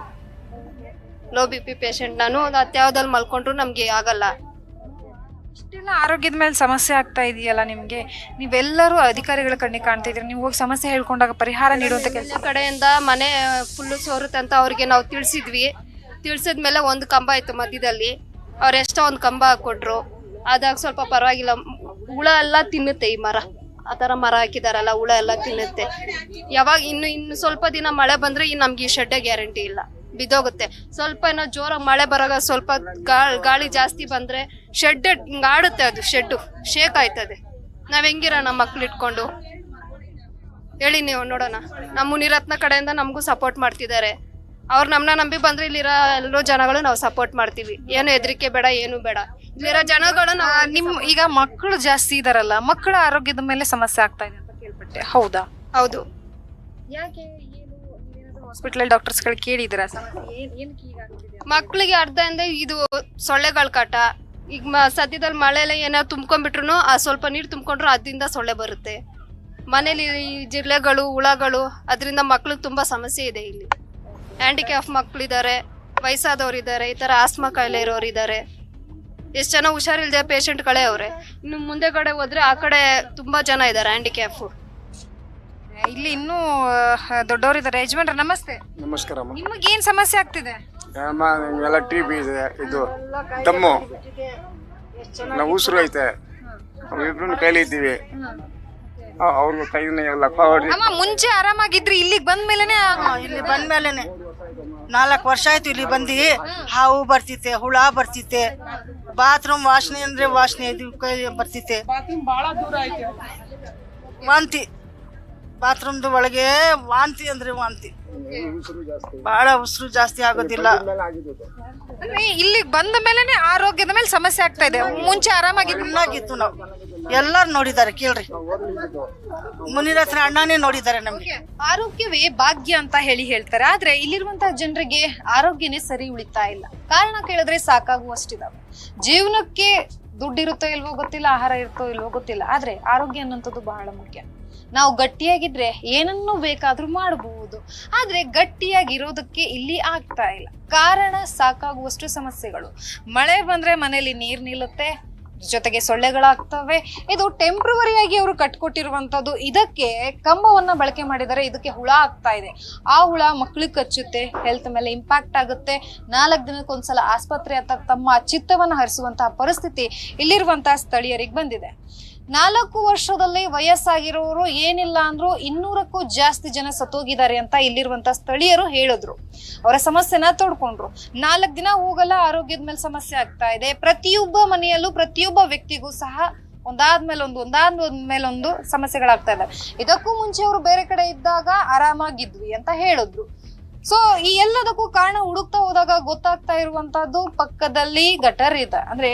ಲೋ ಬಿ ಪಿ ಪೇಷಂಟ್ ನಾನು ಅತ್ಯಾವ್ದಲ್ಲಿ ಮಲ್ಕೊಂಡ್ರು ನಮಗೆ ಆಗಲ್ಲ. ಇಷ್ಟೆಲ್ಲ ಆರೋಗ್ಯದ ಮೇಲೆ ಸಮಸ್ಯೆ ಆಗ್ತಾ ಇದೆಯಲ್ಲ ನಿಮಗೆ? ನೀವೆಲ್ಲರೂ ಅಧಿಕಾರಿಗಳ ಕಣ್ಣಿಗೆ ಕಾಣ್ತಾ ಇದ್ದೀರಿ. ನೀವು ಹೋಗಿ ಸಮಸ್ಯೆ ಹೇಳ್ಕೊಂಡಾಗ ಪರಿಹಾರ ನೀಡುವಂತ ಕೆಲಸ ಎಲ್ಲ ಕಡೆಯಿಂದ ಮನೆ ಫುಲ್ಲು ಸೋರುತ್ತೆ ಅಂತ ಅವ್ರಿಗೆ ನಾವು ತಿಳಿಸಿದ್ವಿ. ಮೇಲೆ ಒಂದು ಕಂಬ ಇತ್ತು ಮಧ್ಯದಲ್ಲಿ. ಅವ್ರು ಎಷ್ಟೋ ಒಂದು ಕಂಬ ಹಾಕೊಟ್ರು ಅದಾಗ ಸ್ವಲ್ಪ ಪರವಾಗಿಲ್ಲ. ಹುಳ ಎಲ್ಲ ತಿನ್ನುತ್ತೆ ಈ ಮರ. ಆ ಥರ ಮರ ಹಾಕಿದಾರಲ್ಲ ಹುಳ ಎಲ್ಲ ತಿನ್ನುತ್ತೆ. ಯಾವಾಗ ಇನ್ನು ಇನ್ನು ಸ್ವಲ್ಪ ದಿನ ಮಳೆ ಬಂದ್ರೆ ನಮ್ಗೆ ಈ ಶೆಡ್ಡೆ ಗ್ಯಾರಂಟಿ ಇಲ್ಲ. ಬಿದ್ದೋಗುತ್ತೆ. ಸ್ವಲ್ಪ ಏನೋ ಜೋರಾಗಿ ಮಳೆ ಬರಾಗ ಸ್ವಲ್ಪ ಗಾಳಿ ಜಾಸ್ತಿ ಬಂದ್ರೆ ಶೆಡ್ ಹಿಂಗ್ ಆಡುತ್ತೆ ಅದು ಶೆಡ್ಡು ಶೇಕ್ ಆಯ್ತದೆ. ನಾವ್ ಹೆಂಗಿರೋಣ ನಮ್ಮ ಮಕ್ಳು ಇಟ್ಕೊಂಡು? ಹೇಳಿ ನೀವು ನೋಡೋಣ. ನಮ್ಮ ಮುನಿರತ್ನ ಕಡೆಯಿಂದ ನಮಗೂ ಸಪೋರ್ಟ್ ಮಾಡ್ತಿದ್ದಾರೆ. ಅವ್ರು ನಮ್ಮನ್ನ ನಂಬಿ ಬಂದ್ರೆ ಇಲ್ಲಿರೋ ಎಲ್ಲರೂ ಜನಗಳು ನಾವು ಸಪೋರ್ಟ್ ಮಾಡ್ತೀವಿ. ಏನು ಹೆದರಿಕೆ ಬೇಡ ಏನು ಬೇಡ. ಇಲ್ಲಿರೋ ಜನಗಳು ನಿಮ್ ಈಗ ಮಕ್ಕಳು ಜಾಸ್ತಿ ಇದಾರಲ್ಲ ಮಕ್ಕಳ ಆರೋಗ್ಯದ ಮೇಲೆ ಸಮಸ್ಯೆ ಆಗ್ತಾ ಇದೆ ಅಂತ ಕೇಳ್ಪಟ್ಟೆ. ಹೌದಾ? ಹೌದು. ಯಾಕೆ ಹಾಸ್ಪಿಟಲ್ ಡಾಕ್ಟರ್ಸ್ಗಳು ಕೇಳಿದ್ರ? ಮಕ್ಕಳಿಗೆ ಅರ್ಧ ಅಂದ್ರೆ ಇದು ಸೊಳ್ಳೆಗಳ ಕಾಟ. ಈಗ ಮ ಸದ್ಯದಲ್ಲಿ ಮಳೆಲ್ಲ ಏನೋ ತುಂಬ್ಕೊಂಡ್ಬಿಟ್ರು ಆ ಸ್ವಲ್ಪ ನೀರು ತುಂಬ್ಕೊಂಡ್ರು ಅದರಿಂದ ಸೊಳ್ಳೆ ಬರುತ್ತೆ. ಮನೇಲಿ ಈ ಜಿರಳೆಗಳು, ಹುಳಗಳು, ಅದರಿಂದ ಮಕ್ಳಿಗೆ ತುಂಬ ಸಮಸ್ಯೆ ಇದೆ ಇಲ್ಲಿ. ಹ್ಯಾಂಡಿಕ್ಯಾಫ್ ಮಕ್ಕಳಿದ್ದಾರೆ ವಯಸ್ಸಾದವ್ರು ಇದ್ದಾರೆ ಈ ಥರ ಆಸ್ಮಾ ಕಾಯಿಲೆ ಇರೋರು ಇದ್ದಾರೆ ಎಷ್ಟು ಜನ ಹುಷಾರಿಲ್ದೆ ಪೇಷಂಟ್ಗಳೇ ಅವ್ರೆ. ಇನ್ನು ಮುಂದೆ ಕಡೆ ಹೋದ್ರೆ ಆ ಕಡೆ ತುಂಬ ಜನ ಇದ್ದಾರೆ ಹ್ಯಾಂಡಿಕ್ಯಾಫು ಇಲ್ಲಿ ಇನ್ನೂ ದೊಡ್ಡವರಿದ್ದಾರೆ. ಯಜಮಾನ್ರ ನಮಸ್ತೆ. ನಮಸ್ಕಾರ ನಿಮಗೆ ಏನ್ ಸಮಸ್ಯೆ ಆಗ್ತಿದೆ? ಅಮ್ಮ ಎಲ್ಲ ಟಿ ಬಿ ಇದೆ. ಇದು ದಮ್ಮು. ನಾವು ಉಸಿರು ಐತೆ. ಇಬ್ರು ಕೈಲಿ ಇದ್ದೀವಿ. ಅವ್ರ ಕೈನ ಎಲ್ಲ ಕಾವಡಿ ಅಮ್ಮ ಮುಂಚೆ ಆರಾಮಾಗಿದ್ರಿ ಇಲ್ಲಿಗೆ ಬಂದ ಮೇಲೆನೆ ಇಲ್ಲಿ ಬಂದ್ಮೇಲೆನೆ. ನಾಲ್ಕು ವರ್ಷ ಆಯ್ತು ಇಲ್ಲಿ ಬಂದು. ಹಾವು ಬರ್ತಿತ್ತೆ ಹುಳ ಬರ್ತಿತ್ತೆ. ಬಾತ್ರೂಮ್ ವಾಸನೆ ಅಂದ್ರೆ ವಾಸನೆ ಇದು ಕೈ ಬರ್ತಿತ್ತೆ. ವಾಂತಿ. ಬಾತ್ರೂಮ್ದು ಒಳಗೆ ವಾಂತಿ ಅಂದ್ರೆ ವಾಂತಿ. ಬಹಳ ಉಸಿರು ಜಾಸ್ತಿ ಆಗೋದಿಲ್ಲ. ಅಂದ್ರೆ ಇಲ್ಲಿ ಬಂದ ಮೇಲೆನೆ ಆರೋಗ್ಯದ ಮೇಲೆ ಸಮಸ್ಯೆ ಆಗ್ತಾ ಇದೆ. ಮುಂಚೆ ಆರಾಮಾಗಿ ಚೆನ್ನಾಗಿತ್ತು ನಾವು. ಎಲ್ಲಾರು ನೋಡಿದ್ದಾರೆ ಕೇಳ್ರಿ. ಮುನಿರತ್ನ ಅಣ್ಣನೇ ನೋಡಿದ್ದಾರೆ ನಮ್ಗೆ. ಆರೋಗ್ಯವೇ ಭಾಗ್ಯ ಅಂತ ಹೇಳಿ ಹೇಳ್ತಾರೆ. ಆದ್ರೆ ಇಲ್ಲಿರುವಂತಹ ಜನರಿಗೆ ಆರೋಗ್ಯನೇ ಸರಿ ಉಳಿತಾ ಇಲ್ಲ. ಕಾರಣ ಕೇಳಿದ್ರೆ ಸಾಕಾಗುವಷ್ಟಿದಾವೆ. ಜೀವನಕ್ಕೆ ದುಡ್ಡಿರುತ್ತೋ ಇಲ್ವೋ ಗೊತ್ತಿಲ್ಲ ಆಹಾರ ಇರುತ್ತೋ ಇಲ್ವೋ ಗೊತ್ತಿಲ್ಲ. ಆದ್ರೆ ಆರೋಗ್ಯ ಅನ್ನೋಂಥದ್ದು ಬಹಳ ಮುಖ್ಯ. ನಾವು ಗಟ್ಟಿಯಾಗಿದ್ರೆ ಏನನ್ನು ಬೇಕಾದ್ರೂ ಮಾಡಬಹುದು. ಆದ್ರೆ ಗಟ್ಟಿಯಾಗಿರೋದಕ್ಕೆ ಇಲ್ಲಿ ಆಗ್ತಾ ಇಲ್ಲ. ಕಾರಣ ಸಾಕಾಗುವಷ್ಟು ಸಮಸ್ಯೆಗಳು. ಮಳೆ ಬಂದ್ರೆ ಮನೆಯಲ್ಲಿ ನೀರ್ ನಿಲ್ಲುತ್ತೆ, ಜೊತೆಗೆ ಸೊಳ್ಳೆಗಳಾಗ್ತವೆ. ಇದು ಟೆಂಪ್ರವರಿಯಾಗಿ ಅವರು ಕಟ್ಕೊಟ್ಟಿರುವಂತದ್ದು ಇದಕ್ಕೆ ಕಂಬವನ್ನ ಬಳಕೆ ಮಾಡಿದರೆ ಇದಕ್ಕೆ ಹುಳ ಆಗ್ತಾ ಇದೆ. ಆ ಹುಳ ಮಕ್ಕಳಿಗೆ ಕಚ್ಚುತ್ತೆ ಹೆಲ್ತ್ ಮೇಲೆ ಇಂಪ್ಯಾಕ್ಟ್ ಆಗುತ್ತೆ. ನಾಲ್ಕು ದಿನಕ್ಕೊಂದ್ಸಲ ಆಸ್ಪತ್ರೆ ಅಥವಾ ತಮ್ಮ ಚಿತ್ತವನ್ನ ಹರಿಸುವಂತಹ ಪರಿಸ್ಥಿತಿ ಇಲ್ಲಿರುವಂತಹ ಸ್ಥಳೀಯರಿಗೆ ಬಂದಿದೆ. ನಾಲ್ಕು ವರ್ಷದಲ್ಲಿ ವಯಸ್ಸಾಗಿರೋರು ಏನಿಲ್ಲ ಅಂದ್ರೂ ಇನ್ನೂರಕ್ಕೂ ಜಾಸ್ತಿ ಜನ ಸತ್ತೋಗಿದ್ದಾರೆ ಅಂತ ಇಲ್ಲಿರುವಂತ ಸ್ಥಳೀಯರು ಹೇಳಿದ್ರು. ಅವರ ಸಮಸ್ಯೆನ ತೋಡ್ಕೊಂಡ್ರು. ನಾಲ್ಕು ದಿನ ಹೋಗಲ್ಲ, ಆರೋಗ್ಯದ ಮೇಲೆ ಸಮಸ್ಯೆ ಆಗ್ತಾ ಇದೆ. ಪ್ರತಿಯೊಬ್ಬ ಮನೆಯಲ್ಲೂ ಪ್ರತಿಯೊಬ್ಬ ವ್ಯಕ್ತಿಗೂ ಸಹ ಒಂದಾದ್ಮೇಲೆ ಒಂದು ಒಂದಾದ್ಮೇಲೆ ಒಂದು ಸಮಸ್ಯೆಗಳಾಗ್ತಾ ಇದೆ. ಇದಕ್ಕೂ ಮುಂಚೆ ಅವರು ಬೇರೆ ಕಡೆ ಇದ್ದಾಗ ಆರಾಮಾಗಿದ್ವಿ ಅಂತ ಹೇಳಿದ್ರು. ಸೊ ಈ ಎಲ್ಲದಕ್ಕೂ ಕಾರಣ ಹುಡುಕ್ತಾ ಹೋದಾಗ ಗೊತ್ತಾಗ್ತಾ ಇರುವಂತಹದ್ದು ಪಕ್ಕದಲ್ಲಿ ಗಟರ್ ಇದೆ. ಅಂದ್ರೆ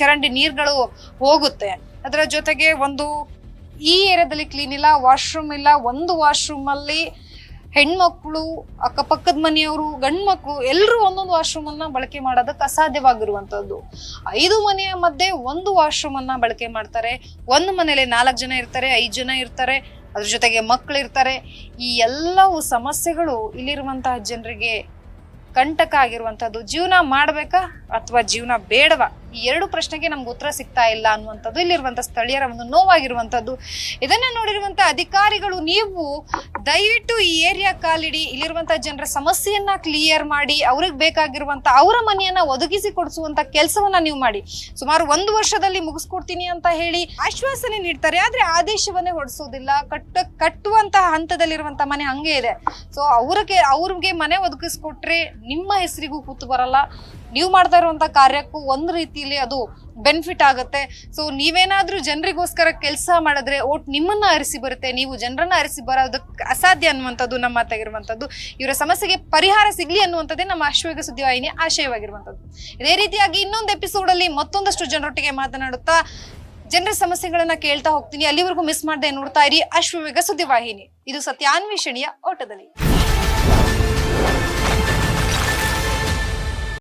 ಚರಂಡಿ ನೀರ್ಗಳು ಹೋಗುತ್ತೆ. ಅದರ ಜೊತೆಗೆ ಒಂದು ಈ ಏರಿಯಾದಲ್ಲಿ ಕ್ಲೀನ್ ಇಲ್ಲ ವಾಶ್ರೂಮ್ ಇಲ್ಲ, ಒಂದು ವಾಶ್ರೂಮ್ ಅಲ್ಲಿ ಹೆಣ್ಮಕ್ಳು, ಅಕ್ಕಪಕ್ಕದ ಮನೆಯವರು ಗಂಡು ಮಕ್ಕಳು ಎಲ್ಲರೂ ಒಂದೊಂದು ವಾಶ್ರೂಮ್ ಅನ್ನ ಬಳಕೆ ಮಾಡೋದಕ್ಕೆ ಅಸಾಧ್ಯವಾಗಿರುವಂತದ್ದು. ಐದು ಮನೆಯ ಮಧ್ಯೆ ಒಂದು ವಾಶ್ರೂಮ್ ಅನ್ನ ಬಳಕೆ ಮಾಡ್ತಾರೆ. ಒಂದು ಮನೇಲಿ ನಾಲ್ಕು ಜನ ಇರ್ತಾರೆ, ಐದು ಜನ ಇರ್ತಾರೆ, ಅದ್ರ ಜೊತೆಗೆ ಮಕ್ಕಳು ಇರ್ತಾರೆ. ಈ ಎಲ್ಲವೂ ಸಮಸ್ಯೆಗಳು ಇಲ್ಲಿರುವಂತಹ ಜನರಿಗೆ ಕಂಟಕ ಆಗಿರುವಂತದ್ದು ಜೀವನ ಮಾಡಬೇಕಾ ಅಥವಾ ಜೀವನ ಬೇಡವಾ? ಈ ಎರಡು ಪ್ರಶ್ನೆಗೆ ನಮ್ಗೆ ಉತ್ತರ ಸಿಗ್ತಾ ಇಲ್ಲ ಅನ್ನುವಂಥದ್ದು ಇಲ್ಲಿರುವಂತ ಸ್ಥಳೀಯರ ಒಂದು ನೋವಾಗಿರುವಂಥದ್ದು. ಇದನ್ನ ನೋಡಿರುವಂತ ಅಧಿಕಾರಿಗಳು, ನೀವು ದಯವಿಟ್ಟು ಈ ಏರಿಯಾ ಕಾಲಿಡಿ ಇಲ್ಲಿರುವಂತಹ ಜನರ ಸಮಸ್ಯೆಯನ್ನ ಕ್ಲಿಯರ್ ಮಾಡಿ, ಅವ್ರಿಗೆ ಬೇಕಾಗಿರುವಂತ ಅವರ ಮನೆಯನ್ನ ಒದಗಿಸಿ ಕೊಡಿಸುವಂತ ಕೆಲಸವನ್ನ ನೀವು ಮಾಡಿ. ಸುಮಾರು ಒಂದು ವರ್ಷದಲ್ಲಿ ಮುಗಿಸ್ಕೊಡ್ತೀನಿ ಅಂತ ಹೇಳಿ ಆಶ್ವಾಸನೆ ನೀಡ್ತಾರೆ. ಆದ್ರೆ ಆದೇಶವನ್ನೇ ಹೊಡಿಸೋದಿಲ್ಲ ಕಟ್ಟ ಕಟ್ಟುವಂತಹ ಹಂತದಲ್ಲಿರುವಂತ ಮನೆ ಹಂಗೆ ಇದೆ. ಸೊ ಅವ್ರಿಗೆ ಅವ್ರಿಗೆ ಮನೆ ಒದಗಿಸ್ಕೊಟ್ರೆ ನಿಮ್ಮ ಹೆಸರಿಗೂ ಕೂತು ಬರಲ್ಲ. ನೀವು ಮಾಡ್ತಾ ಇರುವಂತ ಕಾರ್ಯಕ್ಕೂ ಒಂದು ರೀತಿಯಲ್ಲಿ ಅದು ಬೆನಿಫಿಟ್ ಆಗುತ್ತೆ. ಸೊ ನೀವೇನಾದ್ರೂ ಜನರಿಗೋಸ್ಕರ ಕೆಲಸ ಮಾಡಿದ್ರೆ ಓಟ್ ನಿಮ್ಮನ್ನ ಅರಿಸಿ ಬರುತ್ತೆ, ನೀವು ಜನರನ್ನ ಅರಿಸಿ ಬರೋದಕ್ಕೆ ಅಸಾಧ್ಯ ಅನ್ನುವಂಥದ್ದು, ನಮ್ಮ ಮಾತಾಗಿರುವಂಥದ್ದು. ಇವರ ಸಮಸ್ಯೆಗೆ ಪರಿಹಾರ ಸಿಗ್ಲಿ ಅನ್ನುವಂಥದ್ದೇ ನಮ್ಮ ಅಶ್ವೇಗ ಸುದ್ದಿವಾಹಿನಿ ಆಶಯವಾಗಿರುವಂಥದ್ದು. ಇದೇ ರೀತಿಯಾಗಿ ಇನ್ನೊಂದು ಎಪಿಸೋಡ್ ಅಲ್ಲಿ ಮತ್ತೊಂದಷ್ಟು ಜನರೊಟ್ಟಿಗೆ ಮಾತನಾಡುತ್ತಾ ಜನರ ಸಮಸ್ಯೆಗಳನ್ನ ಕೇಳ್ತಾ ಹೋಗ್ತೀನಿ. ಅಲ್ಲಿವರೆಗೂ ಮಿಸ್ ಮಾಡದೆ ನೋಡ್ತಾ ಇರಿ ಅಶ್ವವೇಗ ಸುದ್ದಿವಾಹಿನಿ. ಇದು ಸತ್ಯಾನ್ವೇಷಣೆಯ ಓಟದಲ್ಲಿ.